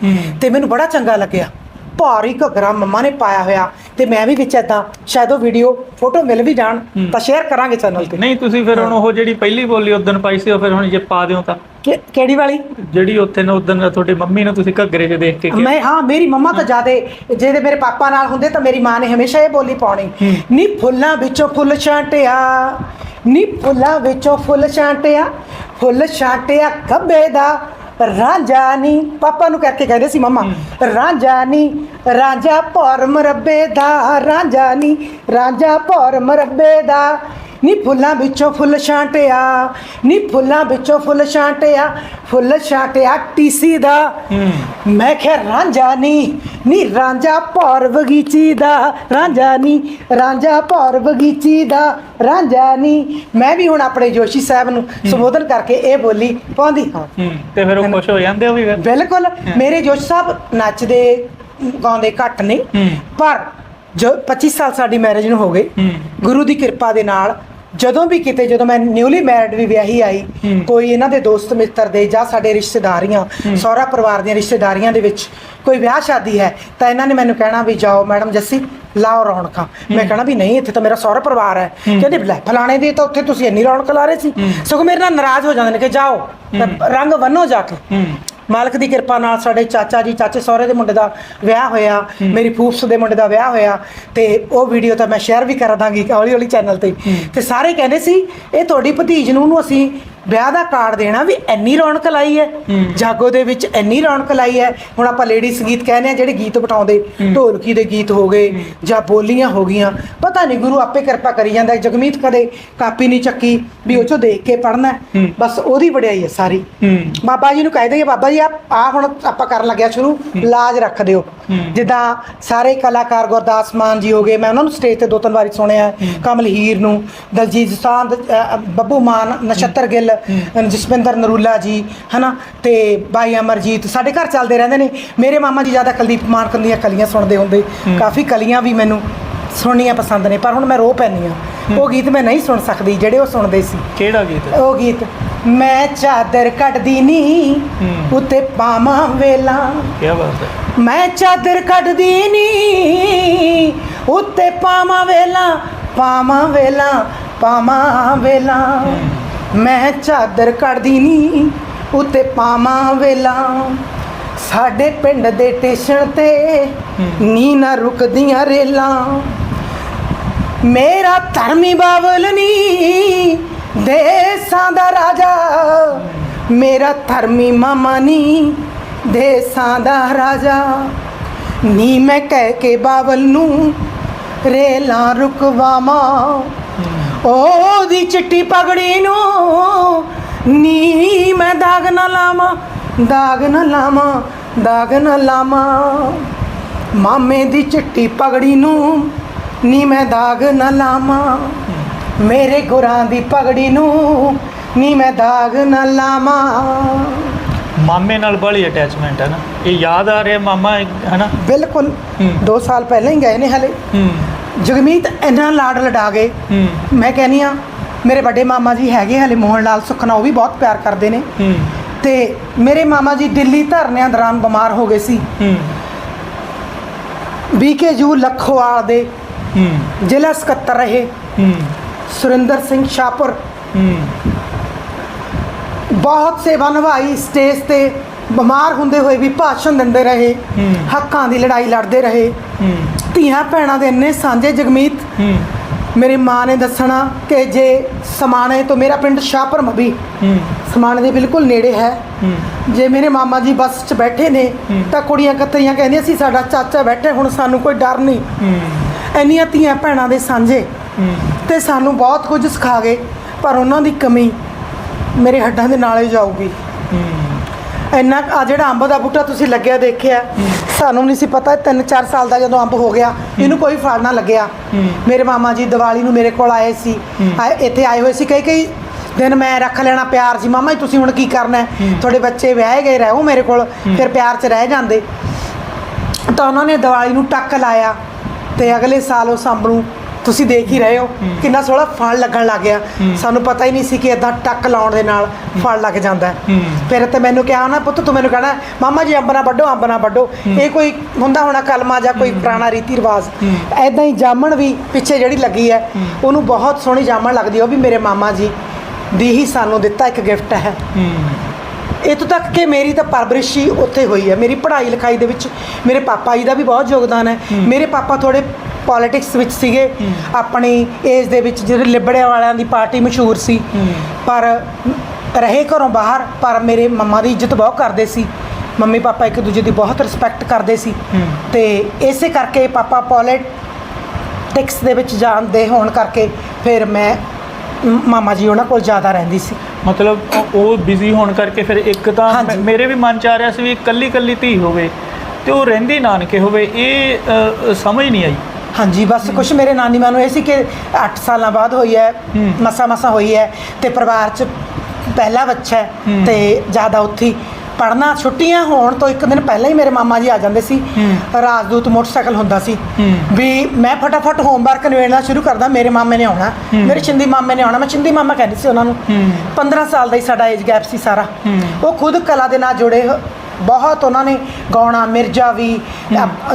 ਤੇ ਮੈਨੂੰ ਬੜਾ ਚੰਗਾ ਲੱਗਿਆ। ਭਾਰੀ ਘੱਗਰਾ ਮੰਮਾ ਨੇ ਪਾਇਆ ਹੋਇਆ ਤੇ ਮੈਂ ਵੀ ਵਿੱਚ ਏਦਾਂ ਸ਼ਾਇਦ ਉਹ ਵੀਡੀਓ ਫੋਟੋ ਮਿਲ ਵੀ ਜਾਣ ਤਾਂ ਸ਼ੇਅਰ ਕਰਾਂਗੇ ਚੈਨਲ ਤੇ। ਨਹੀਂ ਤੁਸੀਂ ਫਿਰ ਹੁਣ ਉਹ ਜਿਹੜੀ ਪਹਿਲੀ ਬੋਲੀ ਉਦੋਂ ਪਾਈ ਸੀ ਉਹ ਫਿਰ ਹੁਣ ਜੇ ਪਾ ਦਿਓ ਤਾਂ। ਕਿ- ਕਿਹੜੀ ਵਾਲੀ? ਜਿਹੜੀ ਉੱਥੇ ਨਾ ਉਦੋਂ ਤੁਹਾਡੀ ਮੰਮੀ ਨੂੰ ਤੁਸੀਂ ਘੱਗਰੇ 'ਚ ਦੇਖ ਕੇ ਕਿਹਾ। ਮੈਂ ਹਾਂ ਮੇਰੀ ਮੰਮਾ ਤਾਂ ਜਿਆਦੇ ਜਿਹਦੇ ਮੇਰੇ ਪਾਪਾ ਨਾਲ ਹੁੰਦੇ ਤਾਂ ਮੇਰੀ ਮਾਂ ਨੇ ਹਮੇਸ਼ਾ ਇਹ ਬੋਲੀ ਪਾਉਣੀ। ਨੀ ਫੁੱਲਾਂ ਵਿੱਚੋਂ ਫੁੱਲ ਛਾਂਟਿਆ। ਨੀ ਫੁੱਲਾਂ ਵਿੱਚੋਂ ਫੁੱਲ ਛਾਂਟਿਆ। ਫੁੱਲ ਛਾਂਟਿਆ ਗੱਬੇ ਦਾ ਰਾਂਝਾ ਨੀ। ਪਾਪਾ ਨੂੰ ਕਰਕੇ ਕਹਿੰਦੇ ਸੀ ਮੰਮਾ ਰਾਂਝਾ ਨੀ ਰਾਂਝਾ ਭੌਰ ਮਰੱਬੇ ਦਾ ਰਾਂਝਾ ਨੀ ਰਾਂਝਾ ਭੌਰ ਮਰੱਬੇ ਦਾ। ਨੀ ਫੁੱਲਾਂ ਵਿੱਚੋਂ ਫੁੱਲ ਛਾਂਟਿਆ ਨੀ ਫੁੱਲਾਂ ਵਿੱਚੋਂ ਫੁੱਲ ਛਾਂਟਿਆ ਫੁੱਲ ਛਾਂਟਿਆ ਟੀਸੀ ਦਾ। ਮੈਂ ਕਿਹਾ ਰਾਂਝਾ ਨੀ ਨੀ ਰਾਂਝਾ ਭੌਰ ਬਗੀਚੀ ਦਾ। ਰਾਂਝਾ ਨੀ ਰਾਂਝਾ ਭੌਰ ਬਗੀਚੀ ਦਾ। ਰਾਂਝਾ ਨੀ। ਮੈਂ ਵੀ ਹੁਣ ਆਪਣੇ ਜੋਸ਼ੀ ਸਾਹਿਬ ਨੂੰ ਸੰਬੋਧਨ ਕਰਕੇ ਇਹ ਬੋਲੀ ਪਾਉਂਦੀ ਹਾਂ। ਤੇ ਫਿਰ ਉਹ ਖੁਸ਼ ਹੋ ਜਾਂਦੇ ਹੋ ਵੀ ਫਿਰ? ਬਿਲਕੁਲ। ਮੇਰੇ ਜੋਸ਼ ਸਾਹਿਬ ਨੱਚਦੇ ਗਾਉਂਦੇ ਘੱਟ ਨੇ। ਹੂੰ। ਪਰ ਜੋ 25 ਸਾਲ ਸਾਡੀ ਮੈਰਿਜ ਨੂੰ ਹੋ ਗਏ। ਗੁਰੂ ਦੀ ਕਿਰਪਾ ਦੇ ਨਾਲ ਜਦੋਂ ਵੀ ਕਿਤੇ ਜਦੋਂ ਮੈਂ ਨਿਊਲੀ ਮੈਰਿਡ ਵੀ ਵਿਆਹੀ ਆਈ। ਕੋਈ ਇਹਨਾਂ ਦੇ ਦੋਸਤ ਮਿੱਤਰ ਦੇ ਜਾਂ ਸਾਡੇ ਰਿਸ਼ਤੇਦਾਰੀਆਂ ਸਹੁਰਾ ਪਰਿਵਾਰ ਦੀਆਂ ਰਿਸ਼ਤੇਦਾਰੀਆਂ ਦੇ ਵਿੱਚ ਕੋਈ ਵਿਆਹ ਸ਼ਾਦੀ ਹੈ ਤਾਂ ਇਹਨਾਂ ਨੇ ਮੈਨੂੰ ਕਹਿਣਾ ਵੀ ਜਾਓ ਮੈਡਮ ਜੱਸੀ ਲਾਓ ਰੌਣਕਾਂ। ਮੈਂ ਕਹਿਣਾ ਵੀ ਨਹੀਂ ਇੱਥੇ ਤਾਂ ਮੇਰਾ ਸਹੁਰਾ ਪਰਿਵਾਰ ਹੈ। ਕਹਿੰਦੇ ਲੈ ਫਲਾਣੇ ਦੀ ਤਾਂ ਉੱਥੇ ਤੁਸੀਂ ਇੰਨੀ ਰੌਣਕ ਲਾ ਰਹੇ ਸੀ। ਸਗੋਂ ਮੇਰੇ ਨਾਲ ਨਾਰਾਜ਼ ਹੋ ਜਾਂਦੇ ਨੇ ਕਿ ਜਾਓ ਰੰਗ ਬੰਨੋ ਜਾ ਕੇ। ਮਾਲਕ ਦੀ ਕਿਰਪਾ ਨਾਲ ਸਾਡੇ ਚਾਚਾ ਜੀ ਚਾਚੇ ਸਹੁਰੇ ਦੇ ਮੁੰਡੇ ਦਾ ਵਿਆਹ ਹੋਇਆ ਮੇਰੀ ਫੂਫਸ ਦੇ ਮੁੰਡੇ ਦਾ ਵਿਆਹ ਹੋਇਆ ਤੇ ਉਹ ਵੀਡੀਓ ਤਾਂ ਮੈਂ ਸ਼ੇਅਰ ਵੀ ਕਰ ਦਾਂਗੀ ਹੌਲੀ ਹੌਲੀ ਚੈਨਲ ਤੇ ਤੇ ਸਾਰੇ ਕਹਿੰਦੇ ਸੀ ਇਹ ਤੁਹਾਡੀ ਭਤੀਜ ਨੂੰ ਨੂੰ ਅਸੀਂ ਵਿਆਹ ਦਾ ਕਾਰਡ ਦੇਣਾ ਵੀ ਇੰਨੀ ਰੌਣਕ ਲਾਈ ਹੈ ਜਾਗੋ ਦੇ ਵਿੱਚ ਇੰਨੀ ਰੌਣਕ ਲਾਈ ਹੈ। ਹੁਣ ਆਪਾਂ ਲੇਡੀ ਸੰਗੀਤ ਕਹਿੰਦੇ ਆ ਜਿਹੜੇ ਗੀਤ ਬਿਠਾਉਂਦੇ ਢੋਲਕੀ ਦੇ ਗੀਤ ਹੋ ਗਏ ਜਾਂ ਬੋਲੀਆਂ ਹੋ ਗਈਆਂ ਪਤਾ ਨਹੀਂ ਗੁਰੂ ਆਪੇ ਕਿਰਪਾ ਕਰੀ ਜਾਂਦਾ। ਜਗਮੀਤ ਕਦੇ ਕਾਪੀ ਨਹੀਂ ਚੱਕੀ ਵੀ ਉਹ ਚੋਂ ਦੇਖ ਕੇ ਪੜਨਾ ਬਸ ਉਹਦੀ ਵਡਿਆਈ ਹੈ ਸਾਰੀ। ਬਾਬਾ ਜੀ ਨੂੰ ਕਹਿ ਦਈਏ ਬਾਬਾ ਜੀ ਆ ਹੁਣ ਆਪਾਂ ਕਰਨ ਲੱਗਿਆ ਸ਼ੁਰੂ ਲਾਜ ਰੱਖ ਦਿਓ। ਜਿੱਦਾਂ ਸਾਰੇ ਕਲਾਕਾਰ ਗੁਰਦਾਸ ਮਾਨ ਜੀ ਹੋ ਗਏ ਮੈਂ ਉਹਨਾਂ ਨੂੰ ਸਟੇਜ ਤੇ ਦੋ ਤਿੰਨ ਵਾਰੀ ਸੁਣਿਆ ਕਮਲ ਹੀਰ ਨੂੰ ਦਲਜੀਤ ਸਾਂਧ ਬੱਬੂ ਮਾਨ ਨਛੱਤਰ ਗਿੱਲ ਜਸਵਿੰਦਰ ਨਰੂਲਾ ਜੀ ਹਨਾ? ਤੇ ਬਾਈ ਅਮਰਜੀਤ ਸਾਡੇ ਘਰ ਚੱਲਦੇ ਰਹਿੰਦੇ ਨੇ। ਮੇਰੇ ਮਾਮਾ ਜੀ ਜ਼ਿਆਦਾ ਕੁਲਦੀਪ ਮਾਨਕ ਦੀਆਂ ਕਲੀਆਂ ਸੁਣਦੇ ਹੁੰਦੇ। ਕਾਫੀ ਕਲੀਆਂ ਵੀ ਮੈਨੂੰ ਸੁਣਨੀਆਂ ਪਸੰਦ ਨੇ ਪਰ ਹੁਣ ਮੈਂ ਰੋ ਪੈਂਦੀ ਆ ਉਹ ਗੀਤ ਮੈਂ ਨਹੀਂ ਸੁਣ ਸਕਦੀ ਜਿਹੜੇ ਉਹ ਸੁਣਦੇ ਸੀ। ਕਿਹੜਾ ਗੀਤ? ਉਹ ਗੀਤ ਮੈਂ ਚਾਦਰ ਕੱਢਦੀ ਨੀ। ਉੱਤੇ ਪਾਵਾਂ ਵੇਲਾ। ਕੀ ਬਾਤ ਹੈ। ਮੈਂ ਚਾਦਰ ਕੱਢਦੀ ਨੀ ਉੱਤੇ ਪਾਵਾਂ ਵੇਲਾ ਪਾਵਾਂ ਵੇਲਾ ਪਾਵਾਂ ਵੇਲਾ। ਮੈਂ ਚਾਦਰ ਕੱਢਦੀ ਨੀ ਉੱਤੇ ਪਾਵਾਂ ਵੇਲਾ। ਸਾਡੇ ਪਿੰਡ ਦੇ ਟੇਸ਼ਨ ਤੇ ਨੀ ਨਾ ਰੁਕਦੀਆਂ ਰੇਲਾਂ। ਮੇਰਾ ਧਰਮੀ ਬਾਬਲ ਨੀ ਦੇਸਾਂ ਦਾ ਰਾਜਾ। ਮੇਰਾ ਧਰਮੀ ਮਾਮਾ ਨੀ ਦੇਸਾਂ ਦਾ ਰਾਜਾ। ਨੀ ਮੈਂ ਕਹਿ ਕੇ ਬਾਬਲ ਨੂੰ ਰੇਲਾਂ ਰੁਕਵਾਵਾਂ। ਉਹਦੀ ਚਿੱਟੀ ਪਗੜੀ ਨੂੰ ਨੀ ਮੈਂ ਦਾਗ ਨਾ ਲਾਵਾਂ ਦਾਗ ਨਾ ਲਾਵਾਂ ਦਾਗ ਨਾ ਲਾਵਾਂ। ਮਾਮੇ ਦੀ ਚਿੱਟੀ ਪਗੜੀ ਨੂੰ ਨੀ ਮੈਂ ਦਾਗ ਨਾ ਲਾਵਾਂ। ਮੇਰੇ ਗੁਰਾਂ ਦੀ ਪਗੜੀ ਨੂੰ ਨੀ ਮੈਂ ਦਾਗ ਨਾ ਲਾਵਾਂ। ਮਾਮੇ ਨਾਲ ਬੜੀ ਅਟੈਚਮੈਂਟ ਹੈ ਨਾ। ਇਹ ਯਾਦ ਆ ਰਿਹਾ ਮਾਮਾ ਹੈ ਨਾ? ਬਿਲਕੁਲ। ਹੂੰ। 2 ਸਾਲ ਪਹਿਲਾਂ ਹੀ ਗਏ ਨੇ ਹਲੇ। ਹੂੰ। ਜਗਮੀਤ ਇੰਨਾ ਲਾਡ ਲਡਾ ਗਏ। ਮੈਂ ਕਹਿੰਨੀ ਆ ਮੇਰੇ ਵੱਡੇ ਮਾਮਾ ਜੀ ਹੈਗੇ ਹਲੇ ਮੋਹਨ ਲਾਲ ਸੁਖਨਾ ਉਹ ਵੀ ਬਹੁਤ ਪਿਆਰ ਕਰਦੇ ਨੇ। ਤੇ ਮੇਰੇ ਮਾਮਾ ਜੀ ਦਿੱਲੀ ਧਰਨਿਆਂ ਦੌਰਾਨ ਬਿਮਾਰ ਹੋ ਗਏ ਸੀ। ਹੂੰ। ਬੀਕੇਯੂ ਲਖੋਵਾਲ ਦੇ ਹੂੰ। ਜ਼ਿਲ੍ਹਾ ਸਕੱਤਰ ਰਹੇ। ਹੂੰ। ਸੁਰਿੰਦਰ ਸਿੰਘ ਸ਼ਾਪੁਰ ਹੂੰ। ਬਹੁਤ ਸੇਵਾ ਨਿਭਾਈ ਸਟੇਜ ਤੇ ਬਿਮਾਰ ਹੁੰਦੇ ਹੋਏ ਵੀ ਭਾਸ਼ਣ ਦਿੰਦੇ ਰਹੇ। ਹੂੰ। ਹੱਕਾਂ ਦੀ ਲੜਾਈ ਲੜਦੇ ਰਹੇ। ਹੂੰ। ਧੀਆਂ ਭੈਣਾਂ ਦੇ ਇੰਨੇ ਸਾਂਝੇ ਜਗਮੀਤ ਹੂੰ। ਮੇਰੀ ਮਾਂ ਨੇ ਦੱਸਣਾ ਕਿ ਜੇ ਸਮਾਣੇ ਤੋਂ ਮੇਰਾ ਪਿੰਡ ਸ਼ਾਹਪੁਰ ਮਬੀ ਹੂੰ। ਸਮਾਣੇ ਦੇ ਬਿਲਕੁਲ ਨੇੜੇ ਹੈ। ਹੂੰ। ਜੇ ਮੇਰੇ ਮਾਮਾ ਜੀ ਬੱਸ 'ਚ ਬੈਠੇ ਨੇ ਤਾਂ ਕੁੜੀਆਂ ਕਤਰੀਆਂ ਕਹਿੰਦੀਆਂ ਸੀ ਸਾਡਾ ਚਾਚਾ ਬੈਠੇ ਹੁਣ ਸਾਨੂੰ ਕੋਈ ਡਰ ਨਹੀਂ। ਹੂੰ। ਇੰਨੀਆਂ ਧੀਆਂ ਭੈਣਾਂ ਦੇ ਸਾਂਝੇ ਹੂੰ। ਤੇ ਸਾਨੂੰ ਬਹੁਤ ਕੁਝ ਸਿਖਾ ਗਏ ਪਰ ਉਹਨਾਂ ਦੀ ਕਮੀ ਮੇਰੇ ਹੱਡਾਂ ਦੇ ਨਾਲੇ ਜਾਊਗੀ। ਹੂੰ। ਇੰਨਾ ਆ ਜਿਹੜਾ ਅੰਬ ਦਾ ਬੂਟਾ ਤੁਸੀਂ ਲੱਗਿਆ ਦੇਖਿਆ ਸਾਨੂੰ ਨਹੀਂ ਸੀ ਪਤਾ 3-4 ਸਾਲ ਦਾ ਜਦੋਂ ਅੰਬ ਹੋ ਗਿਆ ਇਹਨੂੰ ਕੋਈ ਫਲ ਨਾ ਲੱਗਿਆ। ਮੇਰੇ ਮਾਮਾ ਜੀ ਦੀਵਾਲੀ ਨੂੰ ਮੇਰੇ ਕੋਲ ਆਏ ਸੀ। ਆਏ- ਇੱਥੇ ਆਏ ਹੋਏ ਸੀ ਕਈ ਕਈ ਦਿਨ ਮੈਂ ਰੱਖ ਲੈਣਾ ਪਿਆਰ ਜੀ ਮਾਮਾ ਜੀ ਤੁਸੀਂ ਹੁਣ ਕੀ ਕਰਨਾ ਹੈ? ਤੁਹਾਡੇ ਬੱਚੇ ਵਿਆਹੇ ਗਏ ਰਹੋ ਮੇਰੇ ਕੋਲ ਫਿਰ ਪਿਆਰ 'ਚ ਰਹਿ ਜਾਂਦੇ। ਤਾਂ ਉਹਨਾਂ ਨੇ ਦੀਵਾਲੀ ਨੂੰ ਟੱਕ ਲਾਇਆ ਤੇ ਅਗਲੇ ਸਾਲ ਉਸ ਅੰਬ ਨੂੰ ਤੁਸੀਂ ਦੇਖ ਹੀ ਰਹੇ ਹੋ ਕਿੰਨਾ ਸੋਹਣਾ ਫਲ ਲੱਗਣ ਲੱਗ ਗਿਆ। ਸਾਨੂੰ ਪਤਾ ਹੀ ਨਹੀਂ ਸੀ ਕਿ ਇਦਾਂ ਟੱਕ ਲਾਉਣ ਦੇ ਨਾਲ ਫਲ ਲੱਗ ਜਾਂਦਾ। ਫਿਰ ਤੇ ਮੈਨੂੰ ਕਿਹਾ ਨਾ ਪੁੱਤ ਤੂੰ ਮੈਨੂੰ ਕਹਿਣਾ ਮਾਮਾ ਜੀ ਅੰਬ ਨਾ ਵੱਢੋ ਅੰਬ ਨਾ ਵੱਢੋ। ਇਹ ਕੋਈ ਹੁੰਦਾ ਹੋਣਾ ਕਲਮਾ ਜਾਂ ਕੋਈ ਪੁਰਾਣਾ ਰੀਤੀ ਰਿਵਾਜ। ਐਦਾਂ ਹੀ ਜਾਮਣ ਵੀ ਪਿੱਛੇ ਜਿਹੜੀ ਲੱਗੀ ਹੈ ਉਹਨੂੰ ਬਹੁਤ ਸੋਹਣੀ ਜਾਮਣ ਲੱਗਦੀ ਉਹ ਵੀ ਮੇਰੇ ਮਾਮਾ ਜੀ ਦੀ ਹੀ ਸਾਨੂੰ ਦਿੱਤਾ ਇੱਕ ਗਿਫਟ ਹੈ। ਇੱਥੋਂ ਤੱਕ ਕਿ ਮੇਰੀ ਤਾਂ ਪਰਵਰਿਸ਼ ਹੀ ਉੱਥੇ ਹੋਈ ਹੈ। ਮੇਰੀ ਪੜ੍ਹਾਈ ਲਿਖਾਈ ਦੇ ਵਿੱਚ ਮੇਰੇ ਪਾਪਾ ਜੀ ਦਾ ਵੀ ਬਹੁਤ ਯੋਗਦਾਨ ਹੈ। ਮੇਰੇ ਪਾਪਾ ਥੋੜੇ ਪੋਲਿਟਿਕਸ ਵਿੱਚ ਸੀਗੇ। ਆਪਣੀ ਏਜ ਦੇ ਵਿੱਚ ਜਿਹੜੇ ਲਿਬੜਿਆਂ ਵਾਲਿਆਂ ਦੀ ਪਾਰਟੀ ਮਸ਼ਹੂਰ ਸੀ। ਪਰ ਰਹੇ ਘਰੋਂ ਬਾਹਰ ਪਰ ਮੇਰੇ ਮੰਮਾ ਦੀ ਇੱਜ਼ਤ ਬਹੁਤ ਕਰਦੇ ਸੀ। ਮੰਮੀ ਪਾਪਾ ਇੱਕ ਦੂਜੇ ਦੀ ਬਹੁਤ ਰਿਸਪੈਕਟ ਕਰਦੇ ਸੀ। ਤੇ ਇਸੇ ਕਰਕੇ ਪਾਪਾ ਪੋਲਿਟਿਕਸ ਦੇ ਵਿੱਚ ਜਾਣਦੇ ਹੋਣ ਕਰਕੇ ਫਿਰ ਮੈਂ ਮਾਮਾ ਜੀ ਉਹਨਾਂ ਕੋਲ ਜ਼ਿਆਦਾ ਰਹਿੰਦੀ ਸੀ। ਮਤਲਬ ਉਹ- ਬਿਜ਼ੀ ਹੋਣ ਕਰਕੇ ਫਿਰ ਇੱਕ ਤਾਂ ਮੇਰੇ ਵੀ ਮਨ ਚ ਆ ਰਿਹਾ ਸੀ ਵੀ ਇਕੱਲੀ ਇਕੱਲੀ ਧੀ ਹੋਵੇ ਤੇ ਉਹ ਰਹਿੰਦੀ ਨਾਨਕੇ ਹੋਵੇ ਇਹ ਸਮਝ ਨਹੀਂ ਆਈ। ਹਾਂਜੀ ਬਸ ਕੁਛ ਮੇਰੇ ਨਾਨੀ ਮਾਂ ਨੂੰ ਇਹ ਸੀ ਕਿ 8 ਸਾਲਾਂ ਬਾਅਦ ਹੋਈ ਹੈ। ਮਸਾ ਮਸਾ ਹੋਈ ਹੈ ਤੇ ਪਰਿਵਾਰ 'ਚ ਪਹਿਲਾ ਬੱਚਾ ਹੈ। ਤੇ ਜ਼ਿਆਦਾ ਉੱਥੇ ਪੜਨਾ ਛੁੱਟੀਆਂ ਹੋਣ ਤੋਂ ਇੱਕ ਦਿਨ ਪਹਿਲਾਂ ਹੀ ਮੇਰੇ ਮਾਮਾ ਜੀ ਆ ਜਾਂਦੇ ਸੀ। ਰਾਜਦੂਤ ਮੋਟਰਸਾਈਕਲ ਹੁੰਦਾ ਸੀ। ਵੀ ਮੈਂ ਫਟਾਫਟ ਹੋਮਵਰਕ ਨਿਬੇੜਨਾ ਸ਼ੁਰੂ ਕਰਦਾ ਮੇਰੇ ਮਾਮੇ ਨੇ ਆਉਣਾ ਮੇਰੇ ਚਿੰਦੀ ਮਾਮੇ ਨੇ ਆਉਣਾ ਮੈਂ ਚਿੰਦੀ ਮਾਮਾ ਕਹਿੰਦੀ ਸੀ ਉਹਨਾਂ ਨੂੰ ਹੂੰ। 15 ਸਾਲ ਦਾ ਹੀ ਸਾਡਾ ਏਜ ਗੈਪ ਸੀ ਸਾਰਾ। ਉਹ ਖੁਦ ਕਲਾ ਦੇ ਨਾਲ ਜੁੜੇ ਬਹੁਤ ਉਹਨਾਂ ਨੇ ਗਾਉਣਾ ਮਿਰਜ਼ਾ ਵੀ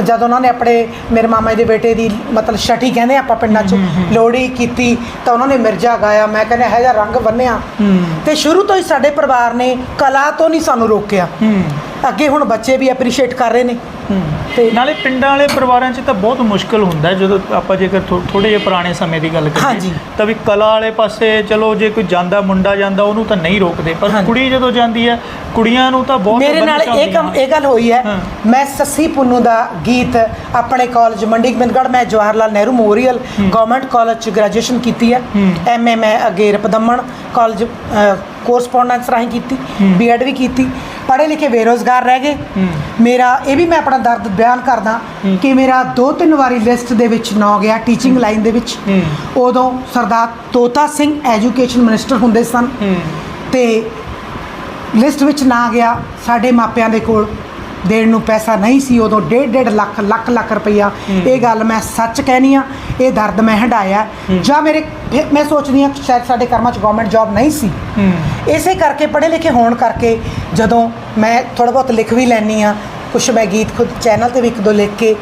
ਜਦ ਉਹਨਾਂ ਨੇ ਆਪਣੇ ਮੇਰੇ ਮਾਮਾ ਜੀ ਦੇ ਬੇਟੇ ਦੀ ਮਤਲਬ ਛਠੀ ਕਹਿੰਦੇ ਆਪਾਂ ਪਿੰਡਾਂ 'ਚ ਲੋੜੀ ਕੀਤੀ ਤਾਂ ਉਹਨਾਂ ਨੇ ਮਿਰਜ਼ਾ ਗਾਇਆ। ਮੈਂ ਕਹਿੰਦਾ ਇਹ ਜਿਹਾ ਰੰਗ ਬੰਨਿਆ। ਹੂੰ। ਤੇ ਸ਼ੁਰੂ ਤੋਂ ਹੀ ਸਾਡੇ ਪਰਿਵਾਰ ਨੇ ਕਲਾ ਤੋਂ ਨਹੀਂ ਸਾਨੂੰ ਰੋਕਿਆ। ਹੂੰ। ਅੱਗੇ ਹੁਣ ਬੱਚੇ ਵੀ ਐਪਰੀਸ਼ੀਏਟ ਕਰ ਰਹੇ ਨੇ ਤੇ ਨਾਲੇ ਪਿੰਡਾਂ ਵਾਲੇ ਪਰਿਵਾਰਾਂ 'ਚ ਤਾਂ ਬਹੁਤ ਮੁਸ਼ਕਲ ਹੁੰਦਾ ਜਦੋਂ ਆਪਾਂ ਜੇਕਰ ਥੋੜੇ ਜਿਹੇ ਪੁਰਾਣੇ ਸਮੇਂ ਦੀ ਗੱਲ ਕਰੀਏ। ਤਾਂ ਵੀ ਕਲਾ ਵਾਲੇ ਪਾਸੇ ਚਲੋ ਜੇ ਕੋਈ ਜਾਂਦਾ ਮੁੰਡਾ ਜਾਂਦਾ ਉਹਨੂੰ ਤਾਂ ਨਹੀਂ ਰੋਕਦੇ ਪਰ। ਕੁੜੀ ਜਦੋਂ ਜਾਂਦੀ ਹੈ ਕੁੜੀਆਂ ਨੂੰ ਤਾਂ ਬਹੁਤ ਮੇਰੇ ਨਾਲ ਇਹ ਕੰਮ। ਇਹ ਗੱਲ ਹੋਈ ਹੈ। ਮੈਂ ਸੱਸੀ ਪੁੰਨੂ ਦਾ ਗੀਤ ਆਪਣੇ ਕਾਲਜ ਮੰਡੀ ਗੋਬਿੰਦਗੜ੍ਹ ਮੈਂ Jawahar Lal Nehru memorial government college ਚ ਗ੍ਰੈਜੂਏਸ਼ਨ ਕੀਤੀ ਹੈ ਐਮਏ ਮੈਂ ਅੱਗੇ ਰਪਦਮਣ ਕਾਲਜ ਕੋਰਸਪੋਂਡੈਂਸ ਰਾਹੀਂ ਕੀਤੀ ਬੀਐਡ ਵੀ ਕੀਤੀ ਪੜ੍ਹੇ ਲਿਖੇ ਬੇਰੋਜ਼ਗਾਰ ਰਹਿ ਗਏ। ਮੇਰਾ ਇਹ ਵੀ ਮੈਂ ਆਪਣਾ ਦਰਦ ਬਿਆਨ ਕਰਦਾ ਕਿ ਮੇਰਾ ਦੋ ਤਿੰਨ ਵਾਰੀ ਲਿਸਟ ਦੇ ਵਿੱਚ ਨਾਂ ਗਿਆ ਟੀਚਿੰਗ ਲਾਈਨ ਦੇ ਵਿੱਚ। ਉਦੋਂ ਸਰਦਾਰ ਤੋਤਾ ਸਿੰਘ ਐਜੂਕੇਸ਼ਨ ਮਿਨਿਸਟਰ ਹੁੰਦੇ ਸਨ। ਤੇ ਲਿਸਟ ਵਿੱਚ ਨਾ ਗਿਆ ਸਾਡੇ ਮਾਪਿਆਂ ਦੇ ਕੋਲ। ਦੇਣ ਨੂੰ ਪੈਸਾ ਨਹੀਂ ਸੀ ਉਦੋਂ ਡੇਢ ਡੇਢ ਲੱਖ ਲੱਖ ਲੱਖ ਰੁਪਈਆ। ਇਹ ਗੱਲ ਮੈਂ ਸੱਚ ਕਹਿਨੀ ਆ ਇਹ ਦਰਦ ਮੈਂ ਹੰਡਾਇਆ ਜਾਂ ਮੇਰੇ ਫਿਰ ਮੈਂ ਸੋਚਦੀ ਆ ਸ਼ਾਇਦ ਸਾਡੇ ਕਰਮਾਂ 'ਚ ਗਵਰਨਮੈਂਟ ਜੌਬ ਨਹੀਂ ਸੀ। ਇਸੇ ਕਰਕੇ ਪੜ੍ਹੇ ਲਿਖੇ ਹੋਣ ਕਰਕੇ ਜਦੋਂ ਮੈਂ ਥੋੜਾ ਬਹੁਤ ਲਿਖ ਵੀ ਲੈਣੀ ਆ ਕੁਛ ਮੈਂ ਗੀਤ ਖੁਦ ਚੈਨਲ ਤੇ ਵੀ ਇੱਕ ਦੋ ਲਿਖ ਕੇ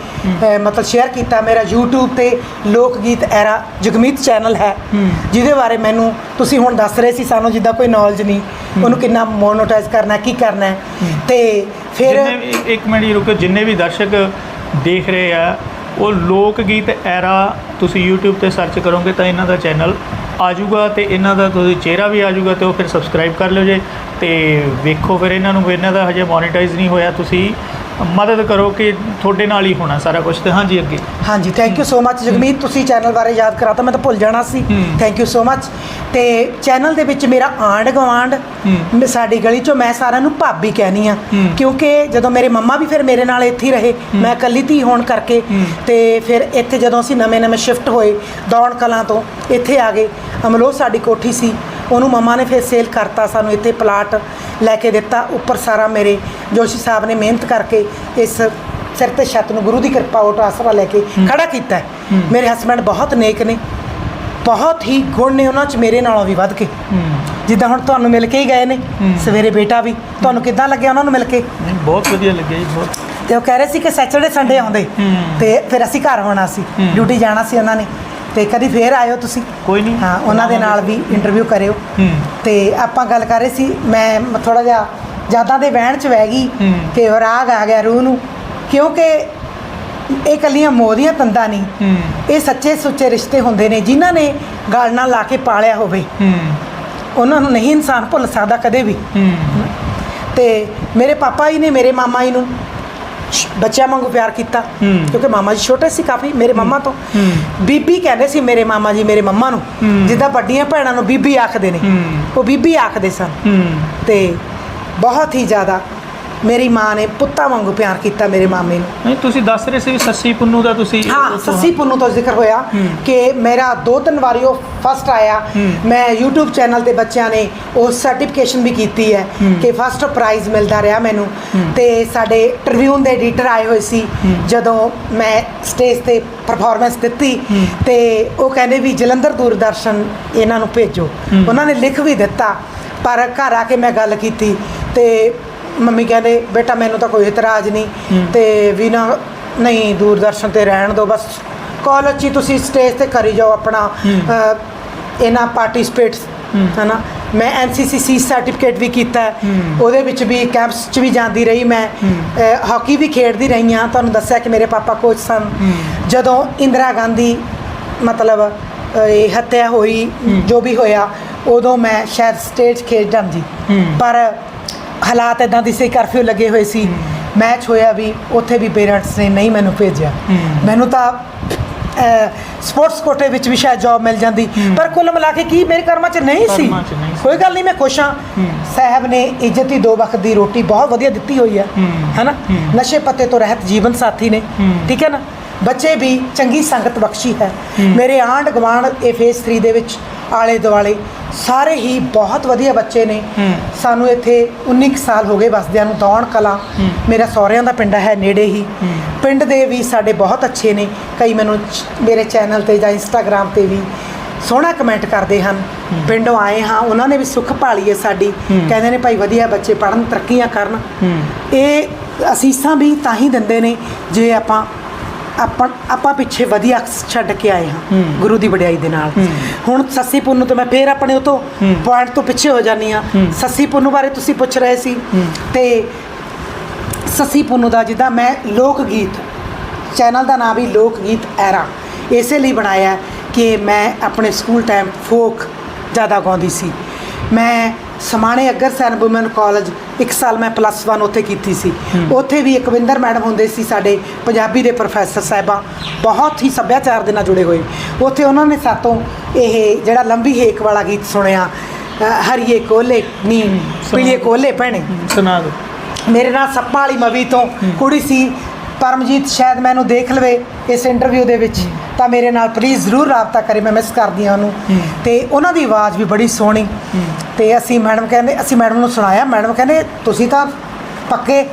ਮਤਲਬ ਸ਼ੇਅਰ ਕੀਤਾ ਮੇਰਾ YouTube ਤੇ ਲੋਕ ਗੀਤ ਐਰਾ ਜਗਮੀਤ ਚੈਨਲ ਹੈ ਜਿਹਦੇ ਬਾਰੇ ਮੈਨੂੰ ਤੁਸੀਂ ਹੁਣ ਦੱਸ ਰਹੇ ਸੀ ਸਾਨੂੰ ਜਿੱਦਾਂ ਕੋਈ ਨੌਲੇਜ ਨਹੀਂ ਉਹਨੂੰ ਕਿੰਨਾ ਮੋਨੋਟਾਈਜ਼ ਕਰਨਾ ਕੀ ਕਰਨਾ। ਤੇ ਫਿਰ ਜਿੰਨੇ ਵੀ ਇੱਕ ਮਿੰਟ ਹੀ ਰੁਕੋ, ਜਿੰਨੇ ਵੀ ਦਰਸ਼ਕ ਦੇਖ ਰਹੇ ਆ, ਉਹ ਲੋਕ ਗੀਤ ਐਰਾ ਤੁਸੀਂ YouTube ਤੇ ਸਰਚ ਕਰੋਗੇ ਤਾਂ ਇਹਨਾਂ ਦਾ ਚੈਨਲ ਆ ਜਾਊਗਾ ਤੇ ਇਹਨਾਂ ਦਾ ਤੁਸੀਂ ਚਿਹਰਾ ਵੀ ਆ ਜਾਊਗਾ ਤੇ ਉਹ ਫਿਰ ਸਬਸਕ੍ਰਾਈਬ ਕਰ ਲਿਓ ਜੇ ਤੇ ਵੇਖੋ ਫਿਰ ਇਹਨਾਂ ਨੂੰ ਇਹਨਾਂ ਦਾ ਹਜੇ ਮੋਨੇਟਾਈਜ਼ ਨਹੀਂ ਹੋਇਆ ਤੁਸੀਂ। ਮਦਦ ਕਰੋ ਕਿ ਤੁਹਾਡੇ ਨਾਲ ਹੀ ਹੋਣਾ ਸਾਰਾ ਕੁਝ ਤੇ ਹਾਂਜੀ ਅੱਗੇ ਹਾਂਜੀ thank you so much Jagmeet ਤੁਸੀਂ ਚੈਨਲ ਬਾਰੇ ਯਾਦ ਕਰਾਤਾ ਮੈਂ ਤਾਂ ਭੁੱਲ ਜਾਣਾ ਸੀ। ਥੈਂਕ ਯੂ ਸੋ ਮੱਚ ਤੇ ਚੈਨਲ ਦੇ ਵਿੱਚ ਮੇਰਾ ਆਂਡ ਗਵਾਂਡ। ਸਾਡੀ ਗਲੀ ਚੋਂ ਮੈਂ ਸਾਰਿਆਂ ਨੂੰ ਭਾਬੀ ਕਹਿਨੀ ਆ। ਕਿਉਂਕਿ ਜਦੋਂ ਮੇਰੇ ਮੰਮਾ ਵੀ ਫਿਰ ਮੇਰੇ ਨਾਲ ਇੱਥੇ ਰਹੇ ਮੈਂ ਇਕੱਲੀ ਧੀ ਹੋਣ ਕਰਕੇ। ਤੇ ਫਿਰ ਇੱਥੇ ਜਦੋਂ ਅਸੀਂ ਨਵੇਂ ਨਵੇਂ ਸ਼ਿਫਟ ਹੋਏ ਦੌਣ ਕਲਾਂ ਤੋਂ ਇੱਥੇ ਆ ਗਏ ਅਮਲੋ ਸਾਡੀ ਕੋਠੀ ਸੀ ਉਹਨੂੰ ਮੰਮਾ ਨੇ ਫਿਰ ਸੇਲ ਕਰਤਾ ਸਾਨੂੰ ਇੱਥੇ ਪਲਾਟ ਲੈ ਕੇ ਦਿੱਤਾ ਉੱਪਰ ਸਾਰਾ ਮੇਰੇ ਜੋਸ਼ੀ ਸਾਹਿਬ ਨੇ ਮਿਹਨਤ ਕਰਕੇ ਇਸ ਸਿਰ ਤੇ ਛੱਤ ਨੂੰ ਗੁਰੂ ਦੀ ਕਿਰਪਾ ਓਟ ਆਸਰਾ ਲੈ ਕੇ ਖੜਾ ਕੀਤਾ। ਮੇਰੇ ਹਸਬੰਡ ਬਹੁਤ ਨੇਕ ਨੇ ਬਹੁਤ ਹੀ ਗੁਣ ਨੇ ਉਹਨਾਂ 'ਚ ਮੇਰੇ ਨਾਲੋਂ ਵੀ ਵੱਧ ਕੇ। ਜਿੱਦਾਂ ਹੁਣ ਤੁਹਾਨੂੰ ਮਿਲ ਕੇ ਹੀ ਗਏ ਨੇ ਸਵੇਰੇ ਬੇਟਾ ਵੀ ਤੁਹਾਨੂੰ ਕਿੱਦਾਂ ਲੱਗਿਆ ਉਹਨਾਂ ਨੂੰ ਮਿਲ ਕੇ? ਬਹੁਤ ਵਧੀਆ ਲੱਗਿਆ ਜੀ ਬਹੁਤ। ਤੇ ਉਹ ਕਹਿ ਰਹੇ ਸੀ ਕਿ ਸੈਚਰਡੇ ਸੰਡੇ ਆਉਂਦੇ। ਤੇ ਫਿਰ ਅਸੀਂ ਘਰ ਹੋਣਾ ਸੀ। ਡਿਊਟੀ ਜਾਣਾ ਸੀ ਉਹਨਾਂ ਨੇ। ਤੇ ਕਦੀ ਫੇਰ ਆਇਓ ਤੁਸੀਂ। ਕੋਈ ਨਹੀਂ ਹਾਂ ਉਹਨਾਂ ਦੇ ਨਾਲ ਵੀ ਇੰਟਰਵਿਊ ਕਰਿਓ। ਹੂੰ। ਤੇ ਆਪਾਂ ਗੱਲ ਕਰ ਰਹੇ ਸੀ ਮੈਂ ਥੋੜਾ ਜਿਹਾ ਯਾਦਾਂ ਦੇ ਵਹਿਣ ਚ ਵਹਿ ਗਈ ਹੂੰ। ਕਿ ਰਾਗ ਆ ਗਿਆ ਰੂਹ ਨੂੰ ਕਿਉਂਕਿ ਇਹ ਕੱਲੀਆਂ ਮੋਦੀਆਂ ਤੰਦਾਂ ਨਹੀਂ ਹੂੰ। ਇਹ ਸੱਚੇ ਸੁੱਚੇ ਰਿਸ਼ਤੇ ਹੁੰਦੇ ਨੇ ਜਿਨ੍ਹਾਂ ਨੇ ਗਲ ਨਾਲ ਲਾ ਕੇ ਪਾਲਿਆ ਹੋਵੇ। ਹੂੰ। ਉਹਨਾਂ ਨੂੰ ਨਹੀਂ ਇਨਸਾਨ ਭੁੱਲ ਸਕਦਾ ਕਦੇ ਵੀ। ਹੂੰ। ਤੇ ਮੇਰੇ ਪਾਪਾ ਜੀ ਨੇ ਮੇਰੇ ਮਾਮਾ ਜੀ ਨੂੰ ਬੱਚਿਆਂ ਵਾਂਗੂ ਪਿਆਰ ਕੀਤਾ। ਕਿਉਂਕਿ ਮਾਮਾ ਜੀ ਛੋਟੇ ਸੀ ਕਾਫੀ ਮੇਰੇ ਮੰਮਾ ਤੋਂ। ਬੀਬੀ ਕਹਿੰਦੇ ਸੀ ਮੇਰੇ ਮਾਮਾ ਜੀ ਮੇਰੇ ਮੰਮਾ ਨੂੰ। ਜਿੱਦਾਂ ਵੱਡੀਆਂ ਭੈਣਾਂ ਨੂੰ ਬੀਬੀ ਆਖਦੇ ਨੇ। ਉਹ ਬੀਬੀ ਆਖਦੇ ਸਨ ਤੇ ਬਹੁਤ ਹੀ ਜ਼ਿਆਦਾ ਮੇਰੀ ਮਾਂ ਨੇ ਪੁੱਤਾਂ ਵਾਂਗੂ ਪਿਆਰ ਕੀਤਾ ਮੇਰੇ ਮਾਮੇ ਨੂੰ ਨਹੀਂ ਤੁਸੀਂ ਦੱਸ ਰਹੇ ਸੀ ਵੀ ਸੱਸੀ ਪੁੰਨੂ ਦਾ ਤੁਸੀਂ ਹਾਂ ਸੱਸੀ ਪੁੰਨੂ ਤੋਂ ਜ਼ਿਕਰ ਹੋਇਆ। ਕਿ ਮੇਰਾ ਦੋ ਤਿੰਨ ਵਾਰੀ ਉਹ ਫਸਟ ਆਇਆ। ਮੈਂ YouTube ਚੈਨਲ ਤੇ ਬੱਚਿਆਂ ਨੇ ਉਹ ਸਰਟੀਫਿਕੇਸ਼ਨ ਵੀ ਕੀਤੀ ਹੈ। ਕਿ ਫਸਟ ਪ੍ਰਾਈਜ਼ ਮਿਲਦਾ ਰਿਹਾ ਮੈਨੂੰ ਤੇ ਸਾਡੇ ਟ੍ਰਿਬਿਊਨ ਦੇ ਐਡੀਟਰ ਆਏ ਹੋਏ ਸੀ ਜਦੋਂ ਮੈਂ ਸਟੇਜ ਤੇ ਪਰਫਾਰਮੈਂਸ ਦਿੱਤੀ। ਤੇ ਉਹ ਕਹਿੰਦੇ ਵੀ ਜਲੰਧਰ ਦੂਰਦਰਸ਼ਨ ਇਹਨਾਂ ਨੂੰ ਭੇਜੋ। ਉਹਨਾਂ ਨੇ ਲਿਖ ਵੀ ਦਿੱਤਾ ਪਰ ਘਰ ਆ ਕੇ ਮੈਂ ਗੱਲ ਕੀਤੀ ਤੇ ਮੰਮੀ ਕਹਿੰਦੇ ਬੇਟਾ ਮੈਨੂੰ ਤਾਂ ਕੋਈ ਇਤਰਾਜ਼। ਨਹੀਂ ਤੇ ਵੀ ਨਾ ਨਹੀਂ ਦੂਰਦਰਸ਼ਨ ਤੇ ਰਹਿਣ ਦਿਓ ਬਸ ਕਾਲਜ 'ਚ ਹੀ ਤੁਸੀਂ ਸਟੇਜ ਤੇ ਕਰੀ ਜਾਓ ਆਪਣਾ ਇਹਨਾਂ ਪਾਰਟਿਸਿਪੇਟ। ਹਨਾ ਮੈਂ ਐਨਸੀਸੀਸੀ ਸਰਟੀਫਿਕੇਟ ਵੀ ਕੀਤਾ। ਉਹਦੇ ਵਿੱਚ ਵੀ ਕੈਂਪਸ 'ਚ ਵੀ ਜਾਂਦੀ ਰਹੀ ਮੈਂ ਹਾਕੀ ਵੀ ਖੇਡਦੀ ਰਹੀ ਹਾਂ ਤੁਹਾਨੂੰ ਦੱਸਿਆ ਕਿ ਮੇਰੇ ਪਾਪਾ ਕੋਚ ਸਨ। ਜਦੋਂ ਇੰਦਰਾ ਗਾਂਧੀ ਮਤਲਬ ਇਹ ਹੱਤਿਆ ਹੋਈ। ਜੋ ਵੀ ਹੋਇਆ ਉਦੋਂ ਮੈਂ ਸ਼ਾਇਦ ਸਟੇਜ ਖੇਡ ਜਾਂਦੀ। ਪਰ ਹਾਲਾਤ ਇਦਾਂ ਦੀ ਸੀ ਕਰਫਿਊ ਲੱਗੇ ਹੋਏ ਸੀ ਮੈਚ ਹੋਇਆ ਵੀ ਉੱਥੇ ਵੀ ਪੇਰੈਂਟਸ ਨੇ ਨਹੀਂ ਮੈਨੂੰ ਭੇਜਿਆ ਹੂੰ। ਮੈਨੂੰ ਤਾਂ ਸਪੋਰਟਸ ਕੋਟੇ ਵਿੱਚ ਵੀ ਸ਼ਾਇਦ ਜੌਬ ਮਿਲ ਜਾਂਦੀ ਹੂੰ। ਪਰ ਕੁੱਲ ਮਿਲਾ ਕੇ ਕੀ ਮੇਰੇ ਕਰਮਾਂ 'ਚ ਨਹੀਂ ਸੀ। ਕੋਈ ਗੱਲ ਨਹੀਂ ਮੈਂ ਖੁਸ਼ ਹਾਂ ਹੂੰ। ਸਾਹਿਬ ਨੇ ਇੱਜ਼ਤ ਦੀ ਦੋ ਵਕਤ ਦੀ ਰੋਟੀ ਬਹੁਤ ਵਧੀਆ ਦਿੱਤੀ ਹੋਈ ਹੈ ਹੂੰ। ਹੈਨਾ ਹੂੰ। ਨਸ਼ੇ ਪੱਤੇ ਤੋਂ ਰਹਿਤ ਜੀਵਨ ਸਾਥੀ ਨੇ ਹੂੰ। ਠੀਕ ਹੈ ਨਾ ਬੱਚੇ ਵੀ ਚੰਗੀ ਸੰਗਤ ਬਖਸ਼ੀ ਹੈ ਹੂੰ। ਮੇਰੇ ਆਂਢ ਗੁਆਂਢ ਇਹ ਫੇਸ 3 ਦੇ ਵਿੱਚ ਆਲੇ ਦੁਆਲੇ ਸਾਰੇ ਹੀ ਬਹੁਤ ਵਧੀਆ ਬੱਚੇ ਨੇ। ਸਾਨੂੰ ਇੱਥੇ 19 ਕੁ ਸਾਲ ਹੋ ਗਏ ਵਸਦਿਆਂ ਨੂੰ ਦੌਣ ਕਲਾਂ। ਮੇਰਾ ਸਹੁਰਿਆਂ ਦਾ ਪਿੰਡ ਹੈ ਨੇੜੇ ਹੀ। ਪਿੰਡ ਦੇ ਵੀ ਸਾਡੇ ਬਹੁਤ ਅੱਛੇ ਨੇ ਕਈ ਮੈਨੂੰ ਚ- ਮੇਰੇ ਚੈਨਲ ਤੇ ਜਾਂ ਇੰਸਟਾਗ੍ਰam ਤੇ ਵੀ ਸੋਹਣਾ ਕਮੈਂਟ ਕਰਦੇ ਹਨ ਪਿੰਡੋਂ ਆਏ ਹਾਂ ਉਹਨਾਂ ਨੇ ਵੀ ਸੁੱਖ ਭਾਲੀ ਹੈ ਸਾਡੀ। ਕਹਿੰਦੇ ਨੇ ਭਾਈ ਵਧੀਆ ਬੱਚੇ ਪੜਨ ਤਰੱਕੀਆਂ ਕਰਨ। ਇਹ ਅਸੀਸਾਂ ਵੀ ਤਾਂ ਹੀ ਦਿੰਦੇ ਨੇ ਜੇ ਆਪਾਂ ਆਪਾਂ ਆਪਾਂ ਪਿੱਛੇ ਵਧੀਆ ਅਕਸ ਛੱਡ ਕੇ ਆਏ ਹਾਂ। ਗੁਰੂ ਦੀ ਵਡਿਆਈ ਦੇ ਨਾਲ। ਹੁਣ ਸੱਸੀ ਪੁੰਨੂ ਤੋਂ ਮੈਂ ਫੇਰ ਆਪਣੇ ਉਹ ਤੋਂ ਹੂੰ। ਪੁਆਇੰਟ ਤੋਂ ਪਿੱਛੇ ਹੋ ਜਾਂਦੀ ਆ। ਸੱਸੀ ਪੁੰਨੂ ਬਾਰੇ ਤੁਸੀਂ ਪੁੱਛ ਰਹੇ ਸੀ। ਤੇ ਸੱਸੀ ਪੁੰਨੂ ਦਾ ਜਿੱਦਾਂ ਮੈਂ ਲੋਕ ਗੀਤ ਚੈਨਲ ਦਾ ਨਾਮ ਵੀ ਲੋਕ ਗੀਤ ਐਰਾ ਇਸੇ ਲਈ ਬਣਾਇਆ ਕਿ ਮੈਂ ਆਪਣੇ ਸਕੂਲ ਟਾਈਮ ਫੋਕ ਜ਼ਿਆਦਾ ਗਾਉਂਦੀ ਸੀ ਮੈਂ ਸਮਾਣੇ ਅਗਰ ਸੈਨ ਵੂਮਨ ਕਾਲਜ ਇੱਕ ਸਾਲ ਮੈਂ ਪਲੱਸ 1 ਉੱਥੇ ਕੀਤੀ ਸੀ। ਉੱਥੇ ਵੀ ਇਕਵਿੰਦਰ ਮੈਡਮ ਹੁੰਦੇ ਸੀ ਸਾਡੇ ਪੰਜਾਬੀ ਦੇ ਪ੍ਰੋਫੈਸਰ ਸਾਹਿਬਾਂ। ਬਹੁਤ ਹੀ ਸੱਭਿਆਚਾਰ ਦੇ ਨਾਲ ਜੁੜੇ ਹੋਏ। ਉੱਥੇ ਉਹਨਾਂ ਨੇ ਸਾਤੋਂ ਇਹ ਜਿਹੜਾ ਲੰਬੀ ਹੇਕ ਵਾਲਾ ਗੀਤ ਸੁਣਿਆ ਹਰੀਏ ਕੋਲੇ ਨੀ ਪੀਲੀਏ ਕੋਲੇ ਭੈਣੇ। ਸੁਣਾ ਦਿਓ। ਮੇਰੇ ਨਾਲ ਸੱਪਾਂ ਵਾਲੀ ਮਵੀ ਤੋਂ ਕੁੜੀ ਸੀ ਪਰਮਜੀਤ ਸ਼ਾਇਦ ਮੈਨੂੰ ਦੇਖ ਲਵੇ ਇਸ ਇੰਟਰਵਿਊ ਦੇ ਵਿੱਚ ਤਾਂ ਮੇਰੇ ਨਾਲ ਪਲੀਜ਼ ਜ਼ਰੂਰ ਰਾਬਤਾ ਕਰੇ ਮੈਂ ਮਿਸ ਕਰਦੀ ਹਾਂ ਉਹਨੂੰ। ਤੇ ਉਹਨਾਂ ਦੀ ਆਵਾਜ਼ ਵੀ ਬੜੀ ਸੋਹਣੀ। ਤੇ ਅਸੀਂ ਮੈਡਮ ਕਹਿੰਦੇ ਅਸੀਂ ਮੈਡਮ ਨੂੰ ਸੁਣਾਇਆ ਮੈਡਮ ਕਹਿੰਦੇ ਤੁਸੀਂ ਤਾਂ ਪੱਕੇ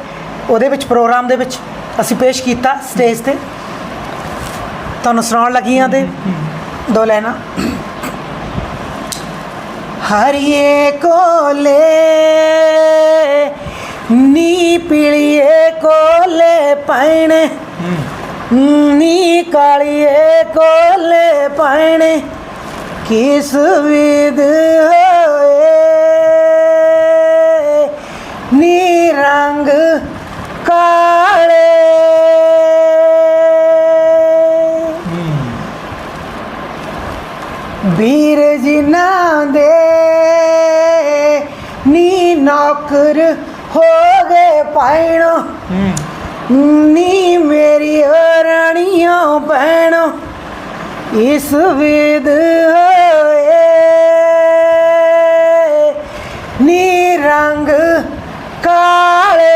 ਉਹਦੇ ਵਿੱਚ ਪ੍ਰੋਗਰਾਮ ਦੇ ਵਿੱਚ ਅਸੀਂ ਪੇਸ਼ ਕੀਤਾ ਸਟੇਜ ਤੇ। ਤੁਹਾਨੂੰ ਸੁਣਾਉਣ ਲੱਗੀਆਂ ਤੇ ਦੋ ਲੈਣਾ ਹਰੀਏ ਕੋਲੇ ਨੀ ਪੀਲੀਏ ਕੋਲੇ ਪੈਣੇ। ਨੀ ਕਾਲੀਏ ਕੋਲੇ ਪੈਣੇ। ਕਿਸ ਵਿਦ ਹੋਏ। ਨੀ ਰੰਗ ਕਾ ਪੈਣੋ ਨੀ ਮੇਰੀ ਰਾਣੀਆਂ ਭੈਣੋ। ਇਸ ਵਿਦ ਹੋਏ। ਨੀ ਰੰਗ ਕਾਲੇ।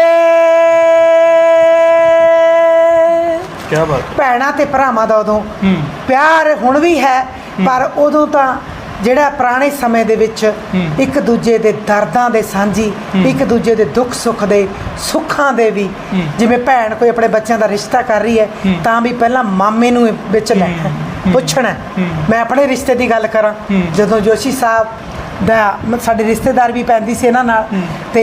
ਕੀ ਬਾਤ। ਭੈਣਾਂ ਤੇ ਭਰਾਵਾਂ ਦਾ ਉਦੋਂ ਪਿਆਰ ਹੁਣ ਵੀ ਹੈ। ਪਰ ਉਦੋਂ ਤਾਂ ਜਿਹੜਾ ਪੁਰਾਣੇ ਸਮੇਂ ਦੇ ਵਿੱਚ ਇੱਕ ਦੂਜੇ ਦੇ ਦਰਦਾਂ ਦੇ ਸਾਂਝੀ ਇੱਕ ਦੂਜੇ ਦੇ ਦੁੱਖ ਸੁੱਖ ਦੇ ਸੁੱਖਾਂ ਦੇ ਵੀ। ਜਿਵੇਂ ਭੈਣ ਕੋਈ ਆਪਣੇ ਬੱਚਿਆਂ ਦਾ ਰਿਸ਼ਤਾ ਕਰ ਰਹੀ ਹੈ ਤਾਂ ਵੀ ਪਹਿਲਾਂ ਮਾਮੇ ਨੂੰ ਵਿੱਚ ਲੈਣਾ ਪੁੱਛਣਾ ਮੈਂ ਆਪਣੇ ਰਿਸ਼ਤੇ ਦੀ ਗੱਲ ਕਰਾਂ। ਜਦੋਂ ਜੋਸ਼ੀ ਸਾਹਿਬ ਦਾ ਸਾਡੇ ਰਿਸ਼ਤੇਦਾਰ ਵੀ ਪੈਂਦੀ ਸੀ ਇਹਨਾਂ ਨਾਲ ਤੇ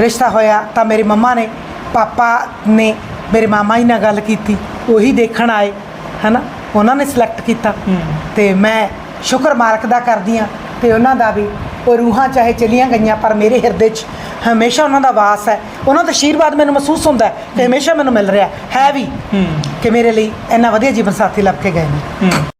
ਰਿਸ਼ਤਾ ਹੋਇਆ ਤਾਂ ਮੇਰੀ ਮੰਮਾ ਨੇ ਪਾਪਾ ਨੇ ਮੇਰੇ ਮਾਮਾ ਜੀ ਨਾਲ ਗੱਲ ਕੀਤੀ ਉਹੀ ਦੇਖਣ ਆਏ ਹਨਾ? ਉਹਨਾਂ ਨੇ ਸਿਲੈਕਟ ਕੀਤਾ। ਤੇ ਮੈਂ ਸ਼ੁਕਰ ਮਾਲਕ ਦਾ ਕਰਦੀ ਆ ਤੇ ਉਹਨਾਂ ਦਾ ਵੀ। ਉਹ ਰੂਹਾਂ ਚਾਹੇ ਚਲੀਆਂ ਗਈਆਂ ਪਰ ਮੇਰੇ ਹਿਰਦੇ 'ਚ ਹਮੇਸ਼ਾ ਉਹਨਾਂ ਦਾ ਵਾਸ ਹੈ। ਉਹਨਾਂ ਦਾ ਆਸ਼ੀਰਵਾਦ ਮੈਨੂੰ ਮਹਿਸੂਸ ਹੁੰਦਾ ਹੈ ਕਿ ਹਮੇਸ਼ਾ ਮੈਨੂੰ ਮਿਲ ਰਿਹਾ ਹੈ। ਵੀ ਕਿ ਮੇਰੇ ਲਈ ਇੰਨਾ ਵਧੀਆ ਜੀਵਨ ਸਾਥੀ ਲੱਭ ਕੇ ਗਏ ਨੇ।